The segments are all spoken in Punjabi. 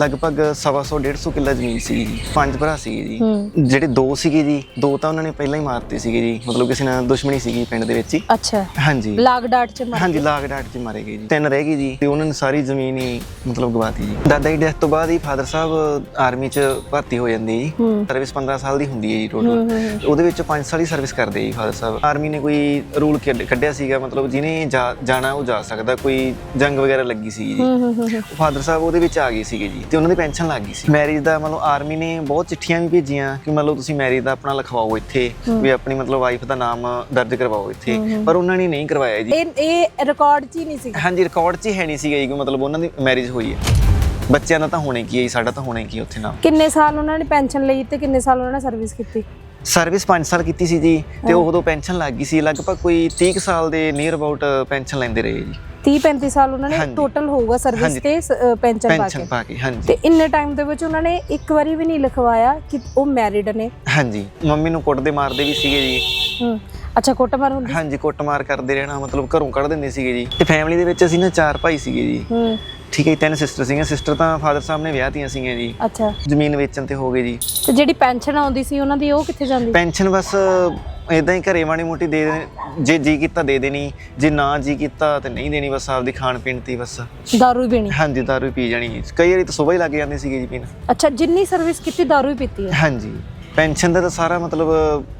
ਲਗਭਗ ਸਵਾ ਸੌ 150 ਕਿੱਲਾ ਜ਼ਮੀਨ ਸੀ ਜੀ ਪੰਜ ਭਰਾ ਸੀਗੇ ਜੀ। ਜਿਹੜੇ ਦੋ ਸੀਗੇ ਜੀ ਦੋ ਤਾਂ ਉਹਨਾਂ ਨੇ ਪਹਿਲਾਂ ਹੀ ਮਾਰਤੇ ਸੀਗੇ ਜੀ ਮਤਲਬ ਕਿਸੇ ਨਾਲ ਦੁਸ਼ਮਣੀ ਸੀਗੀ ਪਿੰਡ ਦੇ ਵਿੱਚ ਹੀ। ਅੱਛਾ। ਹਾਂਜੀ। ਲਾਗ ਡਾਟ ਚ ਮਰ ਹਾਂਜੀ ਲਾਗ ਡਾਟ ਚ ਮਾਰੇ ਗਏ ਜੀ। ਤਿੰਨ ਰਹਿ ਗਏ ਜੀ ਤੇ ਉਹਨਾਂ ਨੇ ਸਾਰੀ ਜ਼ਮੀਨ ਹੀ ਮਤਲਬ ਗਵਾਤੀ ਜੀ। ਦਾਦਾ ਦੀ ਡੈਥ ਤੋਂ ਬਾਅਦ ਹੀ ਫਾਦਰ ਸਾਹਿਬ ਆਰਮੀ ਚ ਭਰਤੀ ਹੋ ਜਾਂਦੇ ਜੀ। ਸਰਵਿਸ 15 ਸਾਲ ਦੀ ਹੁੰਦੀ ਹੈ ਜੀ ਟੋਟਲ ਉਹਦੇ ਵਿੱਚ 5 ਸਾਲ ਹੀ ਸਰਵਿਸ ਕਰਦੇ ਜੀ ਫਾਦਰ ਸਾਹਿਬ। ਆਰਮੀ ਨੇ ਕੋਈ ਰੂਲ ਕੱਢਿਆ ਸੀਗਾ ਮਤਲਬ ਜਿਹਨੇ ਜਾਣਾ ਉਹ ਜਾ ਸਕਦਾ ਕੋਈ ਜੰਗ ਵਗੈਰਾ ਲੱਗੀ ਸੀ ਜੀ। ਫਾਦਰ ਸਾਹਿਬ ਉਹਦੇ ਵਿੱਚ ਆ ਗਏ ਸੀਗੇ ਜੀ। ਤੇ ਉਹਨਾਂ ਦੀ ਪੈਨਸ਼ਨ ਲੱਗ ਗਈ ਸੀ। ਮੈਰਿਜ ਦਾ ਮਤਲਬ ਆਰਮੀ ਨੇ ਬਹੁਤ ਚਿੱਠੀਆਂ ਵੀ ਭੇਜੀਆਂ ਕਿ ਮਤਲਬ ਤੁਸੀਂ ਮੈਰਿਜ ਦਾ ਆਪਣਾ ਲਿਖਵਾਓ ਇੱਥੇ ਵੀ ਆਪਣੀ ਮਤਲਬ ਵਾਈਫ ਦਾ ਨਾਮ ਦਰਜ ਕਰਵਾਓ ਇੱਥੇ। ਪਰ ਉਹਨਾਂ ਨੇ ਨਹੀਂ ਕਰਵਾਇਆ ਜੀ। ਇਹ ਇਹ ਰਿਕਾਰਡ ਚ ਹੀ ਨਹੀਂ ਸੀ ਹਾਂਜੀ ਰਿਕਾਰਡ 'ਚ ਹੀ ਹੈ ਨਹੀਂ ਸੀਗਾ ਜੀ ਕਿ ਮਤਲਬ ਉਹਨਾਂ ਦੀ ਮੈਰਿਜ ਹੋਈ ਹੈ। ਬੱਚਿਆਂ ਦਾ ਤਾਂ ਹੋਣੇ ਕੀ ਹੈ ਸਾਡਾ ਤਾਂ ਹੋਣੇ ਕੀ ਉੱਥੇ ਨਾਮ। ਕਿੰਨੇ ਸਾਲ ਉਹਨਾਂ ਨੇ ਪੈਨਸ਼ਨ ਲਈ ਤੇ ਕਿੰਨੇ ਸਾਲ ਉਹਨਾਂ ਨੇ ਸਰਵਿਸ ਕੀਤੀ? ਸਰਵਿਸ 5 ਸਾਲ ਕੀਤੀ ਸੀ ਜੀ ਤੇ ਉਦੋਂ ਪੈਨਸ਼ਨ ਲੱਗ ਗਈ ਸੀ। ਲਗਭਗ ਕੋਈ 30 ਕੁ ਸਾਲ ਦੇ ਨੀਅਰ ਅਬਾਊਟ ਪੈਨਸ਼ਨ ਲੈਂਦੇ ਰਹੇ ਜੀ। 30 35 ਸਾਲ ਉਹਨਾਂ ਨੇ। ਟੋਟਲ ਹੋਊਗਾ ਸਰਵਿਸ। ਤੇ ਪੈਨਸ਼ਨ ਪਾ ਪੈਨਸ਼ਨ ਕੇ। ਪਾ ਕੇ ਹਾਂਜੀ। ਤੇ ਇੰਨੇ ਟਾਈਮ ਦੇ ਵਿੱਚ ਉਹਨਾਂ ਨੇ ਇੱਕ ਵਾਰੀ ਵੀ ਨਹੀਂ ਲਿਖਵਾਇਆ ਕਿ ਉਹ ਮੈਰਿਡ ਨੇ। ਹਾਂਜੀ। ਮੰਮੀ ਨੂੰ ਕੁੱਟਦੇ ਮਾਰਦੇ ਵੀ ਸੀਗੇ ਜੀ। ਹੂੰ। ਅੱਛਾ ਕੁੱਟਮਾਰ ਹੁੰਦੀ ਹਾਂਜੀ ਕੁੱਟਮਾਰ ਕਰਦੇ ਰਹਿਣਾ ਮਤਲਬ ਘਰੋਂ ਕੱਢ ਦਿੰਦੇ ਸੀਗੇ ਜੀ। ਤੇ ਫੈਮਿਲੀ ਦੇ ਵਿੱਚ ਅਸੀਂ ਨਾ ਚਾਰ ਭਾਈ ਸੀਗੇ ਜੀ। ਹੂੰ। ਠੀਕ ਹੈ ਜੀ, ਤਿੰਨ ਸਿਸਟਰ ਸੀਗੀਆਂ। ਸਿਸਟਰ ਤਾਂ ਫਾਦਰ ਸਾਹਿਬ ਨੇ ਵਿਆਹਤੀਆਂ ਸੀਗੀਆਂ ਜੀ। ਅੱਛਾ। ਜ਼ਮੀਨ ਵੇਚਣ ਤੇ ਹੋ ਗਏ ਜੀ। ਤੇ ਜਿਹੜੀ ਪੈਨਸ਼ਨ ਆਉਂਦੀ ਸੀ ਉਹਨਾਂ ਦੀ ਉਹ ਕਿੱਥੇ ਜਾਂਦੀ? ਪੈਨਸ਼ਨ ਬਸ ਇਦਾਂ ਹੀ ਘਰੇ ਮਾੜੀ ਮੋਟੀ ਦੇ ਦੇ- ਜੇ ਜੀ ਕੀਤਾ ਦੇ ਦੇਣੀ ਜੇ ਨਾ ਜੀ ਕੀਤਾ ਤੇ ਨਹੀਂ ਦੇਣੀ ਬਸ ਆਪਦੀ ਖਾਣ ਪੀਣ ਤੇ ਹੀ ਬਸ। ਦਾਰੂ ਹੀ ਪੀਣੀ। ਹਾਂਜੀ ਦਾਰੂ ਹੀ ਪੀ ਜਾਣੀ ਕਈ ਵਾਰੀ ਤਾਂ ਸਵੇਰ ਹੀ ਲੱਗ ਜਾਂਦੇ ਸੀਗੇ ਜੀ ਪੀਣ। ਅੱਛਾ ਜਿੰਨੀ ਸਰਵਿਸ ਕੀਤੀ ਦਾਰੂ ਹੀ ਪੀਤੀ ਹੈ। ਹਾਂਜੀ। ਪੈਨਸ਼ਨ ਦਾ ਤਾਂ ਸਾਰਾ ਮਤਲਬ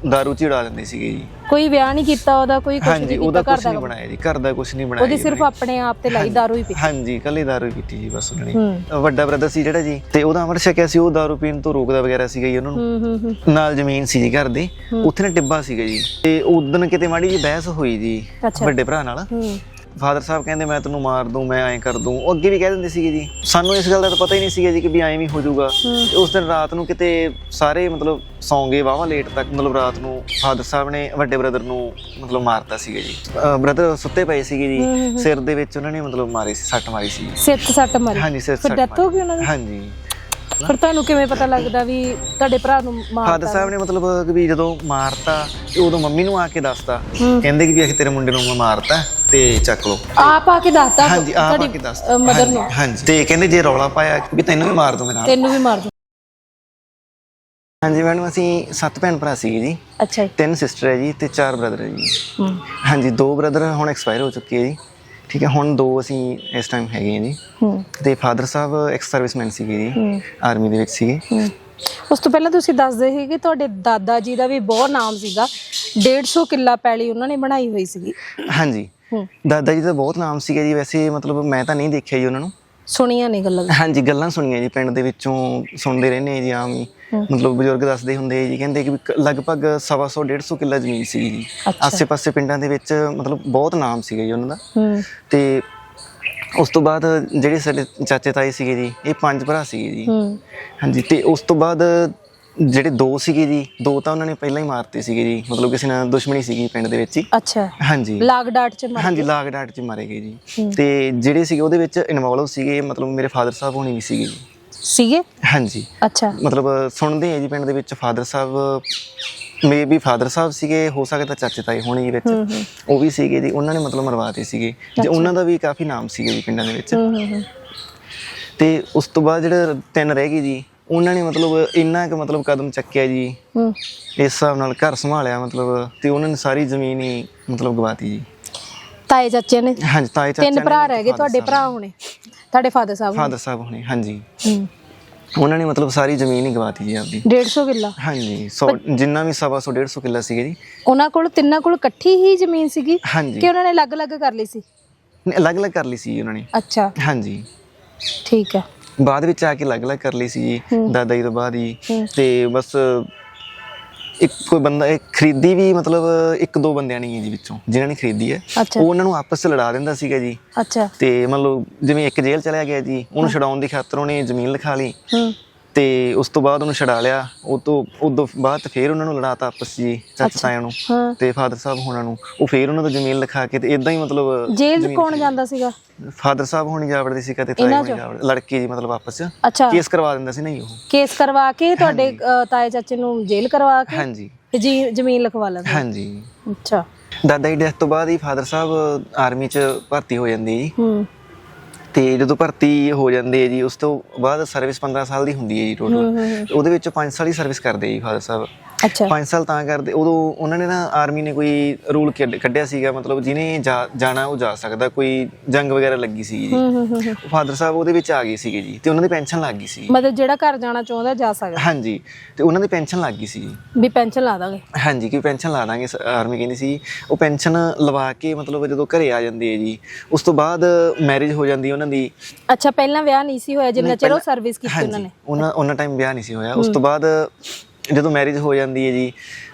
ਦਾਰੂ ਚ ਹੀ ਉਡਾ ਦਿੰਦੇ ਸੀਗੇ ਜੀ। ਕੋਈ ਵਿਆਹ ਨਹੀਂ ਕੀਤਾ ਉਹਦਾ ਕੋਈ ਕੁਝ ਹਾਂਜੀ ਨਹੀਂ ਉਹਦਾ ਕੀਤਾ ਘਰ ਦਾ ਬਣਾਇਆ ਜੀ ਘਰ ਦਾ ਕੁਝ ਨਹੀਂ ਬਣਾਇਆ ਉਹਦੀ ਜੀ ਸਿਰਫ ਆਪਣੇ ਆਪ ਤੇ ਲਾਈ ਦਾਰੂ ਹੀ ਪੀਤੀ? ਹਾਂਜੀ ਕੱਲੀ ਦਾਰੂ ਹੀ ਪੀਤੀ ਜੀ ਬਸ ਉਹਨਾਂ। ਨੇ ਹੂੰ ਵੱਡਾ ਬ੍ਰਦਰ ਸੀ ਜਿਹੜਾ ਜੀ ਤੇ ਉਹਦਾ ਅਮਰ ਛਕਿਆ ਸੀ ਉਹ ਦਾਰੂ ਪੀਣ ਤੋਂ ਰੋਕਦਾ ਵਗੈਰਾ ਸੀਗਾ ਜੀ ਉਹਨਾਂ। ਨੂੰ ਹੂੰ ਹੂੰ ਹੂੰ। ਨਾਲ ਜ਼ਮੀਨ ਸੀ ਜੀ ਘਰ ਦੇ ਉੱਥੇ ਨਾ ਟਿੱਬਾ ਸੀਗਾ ਜੀ। ਤੇ ਉਦੋਂ ਕਿਤੇ ਮਾੜੀ ਜੀ ਬਹਿਸ ਹੋਈ ਜੀ ਅੱਛਾ। ਵੱਡੇ ਭਰਾ ਨਾਲ। ਹੂੰ। ਫਾਦਰ ਸਾਹਿਬ ਕਹਿੰਦੇ ਮੈਂ ਤੈਨੂੰ ਮਾਰ ਦੂੰ ਮੈਂ ਐਂ ਕਰ ਦੂੰ। ਉਹ ਅੱਗੇ ਵੀ ਕਹਿ ਦਿੰਦੇ ਸੀਗੇ ਜੀ। ਸਾਨੂੰ ਇਸ ਗੱਲ ਦਾ ਤਾਂ ਪਤਾ ਹੀ ਨਹੀਂ ਸੀਗਾ ਜੀ ਕਿ ਵੀ ਐਂ ਵੀ ਹੋ ਜਾਊਗਾ। ਤੇ ਉਸ ਦਿਨ ਰਾਤ ਨੂੰ ਕਿਤੇ ਸਾਰੇ ਮਤਲਬ ਸੌਂ ਗਏ ਵਾਵਾ ਲੇਟ ਤੱਕ ਮਤਲਬ ਰਾਤ ਨੂੰ ਫਾਦਰ ਸਾਹਿਬ ਨੇ ਵੱਡੇ ਬ੍ਰਦਰ ਨੂੰ ਮਤਲਬ ਮਾਰਤਾ ਸੀਗਾ ਜੀ। ਬ੍ਰਦਰ ਸੁੱਤੇ ਪਏ ਸੀਗੇ ਜੀ। ਸਿਰ ਦੇ ਵਿੱਚ ਉਹਨਾਂ ਨੇ ਮਤਲਬ ਮਾਰੀ ਸੀ ਸੱਟ ਮਾਰੀ ਸੀ। ਸਿਰ ਤੇ ਸੱਟ ਮਾਰੀ? ਹਾਂਜੀ ਸਿਰ ਫਿਰ ਸੱਟ ਡੈਥ ਹੋ ਗਈ ਉਹਨਾਂ ਦੀ? ਹਾਂਜੀ। ਫਿਰ ਤੁਹਾਨੂੰ ਕਿਵੇਂ ਪਤਾ ਲੱਗਦਾ ਵੀ ਤੁਹਾਡੇ ਭਰਾ ਨੂੰ ਫਾਦਰ ਮਾਰਤਾ ਸਾਹਿਬ ਨੇ ਮਤਲਬ ਕਿ ਵੀ ਜਦੋਂ ਮਾਰਤਾ ਤੇ ਉਦੋਂ ਮੰਮੀ ਨੂੰ ਆ ਕੇ ਦੱਸਤਾ। ਕਹਿੰਦੇ ਕਿ ਵੀ ਅਸੀਂ ਤੇਰੇ ਮੁੰਡੇ ਨੂੰ ਮੈਂ ਮਾਰਤਾ ਤੇ ਚੱਕ ਲਓ। ਆਪ ਆ ਕੇ ਦੱਸਤਾ ਹਾਂਜੀ ਆਪ ਆ ਕੇ ਦੱਸਤਾ। ਮਦਰ ਨੂੰ? ਹਾਂਜੀ। ਤੇ ਕਹਿੰਦੇ ਜੇ ਰੌਲਾ ਪਾਇਆ ਵੀ ਤੈਨੂੰ ਵੀ ਮਾਰ ਦੂੰਗਾ ਨਾਲ। ਤੈਨੂੰ ਵੀ ਮਾਰ ਦੂੰ ਹਾਂਜੀ ਮੈਡਮ ਅਸੀਂ ਸੱਤ ਭੈਣ ਭਰਾ ਸੀਗੇ ਜੀ। ਅੱਛਾ ਜੀ। ਤਿੰਨ ਸਿਸਟਰ ਹੈ ਜੀ ਤੇ ਚਾਰ ਬ੍ਰਦਰ ਹੈ ਜੀ। ਹਾਂਜੀ ਦੋ ਬ੍ਰਦਰ ਹੁਣ ਐਕਸਪਾਇਰ ਹੋ ਚੁੱਕੇ ਹੈ ਜੀ। ਠੀਕ ਹੈ ਹੁਣ ਦੋ ਅਸੀਂ ਇਸ ਟਾਈਮ ਹੈਗੇ ਹਾਂ ਜੀ। ਹੂੰ। ਤੇ ਫਾਦਰ ਸਾਹਿਬ ਐਕਸ ਸਰਵਿਸਮੈਨ ਸੀਗੇ ਜੀ ਆਰਮੀ ਦੇ ਵਿੱਚ ਸੀਗੇ। ਹੂੰ। ਉਸ ਤੋਂ ਪਹਿਲਾਂ ਤੁਸੀਂ ਦੱਸਦੇ ਸੀ ਕਿ ਤੁਹਾਡੇ ਦਾਦਾ ਜੀ ਦਾ ਵੀ ਬਹੁਤ ਨਾਮ ਸੀਗਾ। 150 ਕਿੱਲਾ ਪੈਲੀ ਉਹਨਾਂ ਨੇ ਬਣਾਈ ਹੋਈ ਸੀਗੀ। ਹਾਂਜੀ। ਦਾਦਾ ਜੀ ਦਾ ਬਹੁਤ ਨਾਮ ਸੀਗਾ ਜੀ ਵੈਸੇ ਮਤਲਬ ਮੈਂ ਤਾਂ ਨਹੀਂ ਦੇਖਿਆ ਜੀ ਉਹਨਾਂ ਨੂੰ। ਸੁਣੀਆਂ ਨਹੀਂ ਗੱਲਾਂ? ਹਾਂਜੀ ਗੱਲਾਂ ਸੁਣੀਆਂ ਜੀ ਪਿੰਡ ਦੇ ਵਿੱਚੋਂ ਸੁਣਦੇ ਰਹਿੰਦੇ ਜੀ ਆਮ ਹੀ। ਮਤਲਬ ਬਜ਼ੁਰਗ ਦੱਸਦੇ ਹੁੰਦੇ ਜੀ ਕਹਿੰਦੇ ਕਿ ਲਗਭਗ ਸਵਾ ਸੌ 150 ਕਿੱਲਾ ਜ਼ਮੀਨ ਸੀ ਜੀ। ਆਸੇ-ਪਾਸੇ ਪਿੰਡਾਂ ਦੇ ਵਿੱਚ ਮਤਲਬ ਬਹੁਤ ਨਾਮ ਸੀਗਾ ਜੀ ਉਹਨਾਂ ਦਾ। ਤੇ ਉਸ ਤੋਂ ਬਾਅਦ ਜਿਹੜੇ ਸਾਡੇ ਚਾਚੇ ਤਾਏ ਸੀਗੇ ਜੀ ਇਹ ਪੰਜ ਭਰਾ ਸੀਗੇ ਜੀ। ਹਾਂਜੀ ਤੇ ਉਸ ਤੋਂ ਬਾਅਦ ਜਿਹੜੇ ਦੋ ਸੀਗੇ ਜੀ ਦੋ ਤਾਂ ਉਹਨਾਂ ਨੇ ਪਹਿਲਾਂ ਹੀ ਮਾਰਤੇ ਸੀਗੇ ਜੀ। ਮਤਲਬ ਕਿਸੇ ਨਾਲ ਦੁਸ਼ਮਣੀ ਸੀਗੀ ਪਿੰਡ ਦੇ ਵਿੱਚ ਹੀ। ਅੱਛਾ। ਹਾਂਜੀ। ਲਾਗ ਡਾਟ ਚ ਮਰ ਹਾਂਜੀ ਲਾਗ ਡਾਟ ਚ ਮਾਰੇ ਗਏ ਜੀ। ਤੇ ਜਿਹੜੇ ਸੀਗੇ ਉਹਦੇ ਵਿੱਚ ਇਨਵੋਲਵ ਸੀਗੇ ਮਤਲਬ ਮੇਰੇ ਫਾਦਰ ਸਾਹਿਬ ਹੋਣੀ ਵੀ ਸੀਗੇ ਜੀ। ਸੀਗੇ? ਹਾਂਜੀ। ਅੱਛਾ। ਮਤਲਬ ਸੁਣਦੇ ਆ ਜੀ ਪਿੰਡ ਦੇ ਵਿੱਚ ਫਾਦਰ ਸਾਹਿਬ ਮੇ ਵੀ ਫਾਦਰ ਸਾਹਿਬ ਸੀਗੇ ਹੋ ਸਕਦਾ ਚਾਚੇ ਤਾਏ ਹੋਣੀ ਵਿੱਚ। ਉਹ ਵੀ ਸੀਗੇ ਜੀ ਉਹਨਾਂ ਨੇ ਮਤਲਬ ਮਰਵਾਤੇ ਸੀਗੇ। ਜੇ ਉਹਨਾਂ ਦਾ ਵੀ ਕਾਫੀ ਨਾਮ ਸੀਗਾ ਜੀ ਪਿੰਡਾਂ ਦੇ ਵਿੱਚ। ਤੇ ਉਸ ਤੋਂ ਬਾਅਦ ਜਿਹੜੇ ਤਿੰਨ ਰਹਿ ਗਏ ਜੀ। ਉਹਨਾਂ ਨੇ ਮਤਲਬ ਇੰਨਾ ਕੁ ਮਤਲਬ ਕਦਮ ਚੱਕਿਆ ਜੀ। ਹੂੰ। ਇਸ ਹਿਸਾਬ ਨਾਲ ਘਰ ਸੰਭਾਲਿਆ ਮਤਲਬ ਤੇ ਉਹਨਾਂ ਨੇ ਸਾਰੀ ਜ਼ਮੀਨ ਹੀ ਮਤਲਬ ਗਵਾਤੀ ਜੀ। ਤਾਏ ਚਾਚੇ ਨੇ? ਹਾਂਜੀ ਤਾਏ ਚਾਚਾ ਤਿੰਨ ਭਰਾ ਰਹਿ ਗਏ ਤੁਹਾਡੇ ਭਰਾ ਹੋਣੇ। ਤੁਹਾਡੇ ਫਾਦਰ ਸਾਹਿਬ ਫਾਦਰ ਸਾਹਿਬ ਹੋਣੇ ਹਾਂਜੀ। ਹੂੰ। ਉਹਨਾਂ ਨੇ ਮਤਲਬ ਸਾਰੀ ਜ਼ਮੀਨ ਹੀ ਗਵਾਤੀ ਜੀ ਆਪਦੀ। 150 ਕਿੱਲਾ? ਹਾਂਜੀ 100 ਜਿੰਨਾ ਵੀ ਸਵਾ ਸੌ 150 ਕਿੱਲਾ ਸੀਗੇ ਜੀ। ਉਹਨਾਂ ਕੋਲ ਤਿੰਨਾਂ ਕੋਲ ਇਕੱਠੀ ਹੀ ਜ਼ਮੀਨ ਸੀਗੀ ਹਾਂਜੀ। ਕਿ ਉਹਨਾਂ ਨੇ ਅਲੱਗ-ਅਲੱਗ ਕਰ ਲਈ ਸੀ? ਨਹੀਂ, ਅਲੱਗ-ਅਲੱਗ ਕਰ ਲਈ ਸੀ ਜੀ ਉਹਨਾਂ ਨੇ। ਅੱਛਾ। ਹਾਂਜੀ। ਠੀਕ ਹੈ। ਬਾਅਦ ਵਿੱਚ ਆ ਕੇ ਅਲੱਗ-ਅਲੱਗ ਕਰ ਲਈ ਸੀ ਜੀ ਦਾਦਾ ਜੀ ਤੋਂ ਬਾਅਦ ਹੀ। ਤੇ ਬਸ ਇੱਕ ਕੋਈ ਬੰਦਾ ਇਹ ਖਰੀਦੀ ਵੀ ਮਤਲਬ ਇੱਕ ਦੋ ਬੰਦਿਆਂ ਨੇ ਹੀ ਜੀ ਵਿੱਚੋਂ ਜਿਨ੍ਹਾਂ ਨੇ ਖਰੀਦੀ ਹੈ। ਉਹ ਉਹਨਾਂ ਨੂੰ ਆਪਸ ਚ ਲੜਾ ਦਿੰਦਾ ਸੀਗਾ ਜੀ। ਅੱਛਾ। ਤੇ ਮਤਲਬ ਜਿਵੇਂ ਇੱਕ ਜੇਲ੍ਹ ਚਲਿਆ ਗਿਆ ਜੀ ਉਹਨੂੰ ਛਡਾਉਣ ਦੀ ਖਾਤਰ ਉਹਨੇ ਜ਼ਮੀਨ ਲਿਖਾ ਲਈ। ਹੂੰ। ਤੇ ਉਸ ਤੋਂ ਬਾਅਦ ਉਹਨੂੰ ਛਡਾ ਲਿਆ। ਉਹ ਤੋਂ ਉਦੋਂ ਬਾਅਦ ਫੇਰ ਉਹਨਾਂ ਨੂੰ ਲੜਾਤਾ ਆਪਸ ਜੀ ਚਾਚਾ ਤਾਇਆਂ ਨੂੰ ਤੇ ਫਾਦਰ ਸਾਹਿਬ ਹੋਣਾ ਨੂੰ। ਉਹ ਫੇਰ ਉਹਨਾਂ ਤੋਂ ਜ਼ਮੀਨ ਲਿਖਾ ਕੇ ਤੇ ਇਦਾਂ ਹੀ ਮਤਲਬ ਜੇਲ੍ਹ ਕੌਣ ਜਾਂਦਾ ਸੀਗਾ? ਫਾਦਰ ਸਾਹਿਬ ਹੋਣੀ ਜਾ ਵੜਦੇ ਸੀ ਕਦੇ ਤਾਏ ਇਹਨਾਂ ਹੋਣੀ ਜਾ ਵੜਦੇ ਲੜਕੇ ਜੀ ਮਤਲਬ ਆਪਸ 'ਚ। ਕੇਸ ਕਰਵਾ ਦਿੰਦਾ ਸੀ ਨਹੀਂ ਉਹ। ਕੇਸ ਕਰਵਾ ਕੇ ਤੁਹਾਡੇ ਤਾਏ ਚਾਚੇ ਨੂੰ ਜੇਲ੍ਹ ਕਰਵਾ ਕੇ ਹਾਂਜੀ। ਤੇ ਜੀ ਜ਼ਮੀਨ ਲਿਖਵਾ ਲੈਂਦੇ। ਹਾਂਜੀ। ਅੱਛਾ। ਦਾਦਾ ਦੀ ਡੈਥ ਤੋਂ ਬਾਅਦ ਹੀ ਫਾਦਰ ਸਾਹਿਬ ਆਰਮੀ 'ਚ ਭਰਤੀ ਹੋ ਜਾਂਦੇ ਜੀ। ਹੂੰ। ਤੇ ਜਦੋਂ ਭਰਤੀ ਹੋ ਜਾਂਦੇ ਆ ਜੀ ਉਸ ਤੋਂ ਬਾਅਦ ਸਰਵਿਸ 15 ਸਾਲ ਦੀ ਹੁੰਦੀ ਹੈ ਜੀ ਟੋਟਲ ਉਹਦੇ ਵਿੱਚੋਂ 5 ਸਾਲ ਹੀ ਸਰਵਿਸ ਕਰਦੇ ਜੀ ਫਾਦਰ ਸਾਹਿਬ। 5 ਸਾਲ ਤਾਂ ਕਰਦੇ ਉਦੋਂ ਉਹਨਾਂ ਨੇ ਨਾ ਆਰਮੀ ਨੇ ਕੋਈ ਰੂਲ ਕੱਢਿਆ ਸੀਗਾ ਮਤਲਬ ਜਿਹਨੇ ਜਾਣਾ ਉਹ ਜਾ ਸਕਦਾ ਕੋਈ ਜੰਗ ਵਗੈਰਾ ਲੱਗੀ ਸੀ ਜੀ। ਫਾਦਰ ਸਾਹਿਬ ਉਹਦੇ ਵਿੱਚ ਆ ਗਏ ਸੀਗੇ ਜੀ ਤੇ ਉਹਨਾਂ ਦੀ ਪੈਨਸ਼ਨ ਲੱਗ ਗਈ ਸੀ ਮਤਲਬ ਜਿਹੜਾ ਘਰ ਜਾਣਾ ਚਾਹੁੰਦਾ ਜਾ ਸਕਦਾ। ਹਾਂਜੀ ਤੇ ਉਹਨਾਂ ਦੀ ਪੈਨਸ਼ਨ ਲੱਗ ਗਈ ਸੀ ਜੀ ਵੀ ਪੈਨਸ਼ਨ ਲਾ ਦਾਂਗੇ। ਹਾਂਜੀ ਕਿ ਪੈਨਸ਼ਨ ਲਾ ਦਾਂਗੇ ਆਰਮੀ ਕਹਿੰਦੀ ਸੀ। ਉਹ ਪੈਨਸ਼ਨ ਲਵਾ ਕੇ ਮਤਲਬ ਜਦੋਂ ਘਰੇ ਆ ਜਾਂਦੇ ਆ ਜੀ ਉਸ ਤੋਂ ਬਾਅਦ ਮੈਰਿਜ ਹੋ ਜਾਂਦੀ ਉਹਨਾਂ ਦੀ। ਅੱਛਾ ਪਹਿਲਾਂ ਵਿਆਹ ਨਹੀਂ ਸੀ ਹੋਇਆ ਜਿੰਨਾ ਚਿਰ ਉਹ ਸਰਵਿਸ ਕੀਤੀ ਉਹਨਾਂ ਨੇ। ਉਹਨਾਂ ਉਹਨਾਂ ਟਾਈਮ ਵਿਆਹ ਨਹੀਂ ਸੀ ਹੋਇਆ। ਉਸ ਤੋਂ ਬਾਅਦ ਜਦੋਂ ਮੈਰਿਜ ਹੋ ਜਾਂਦੀ ਹੈ ਜੀ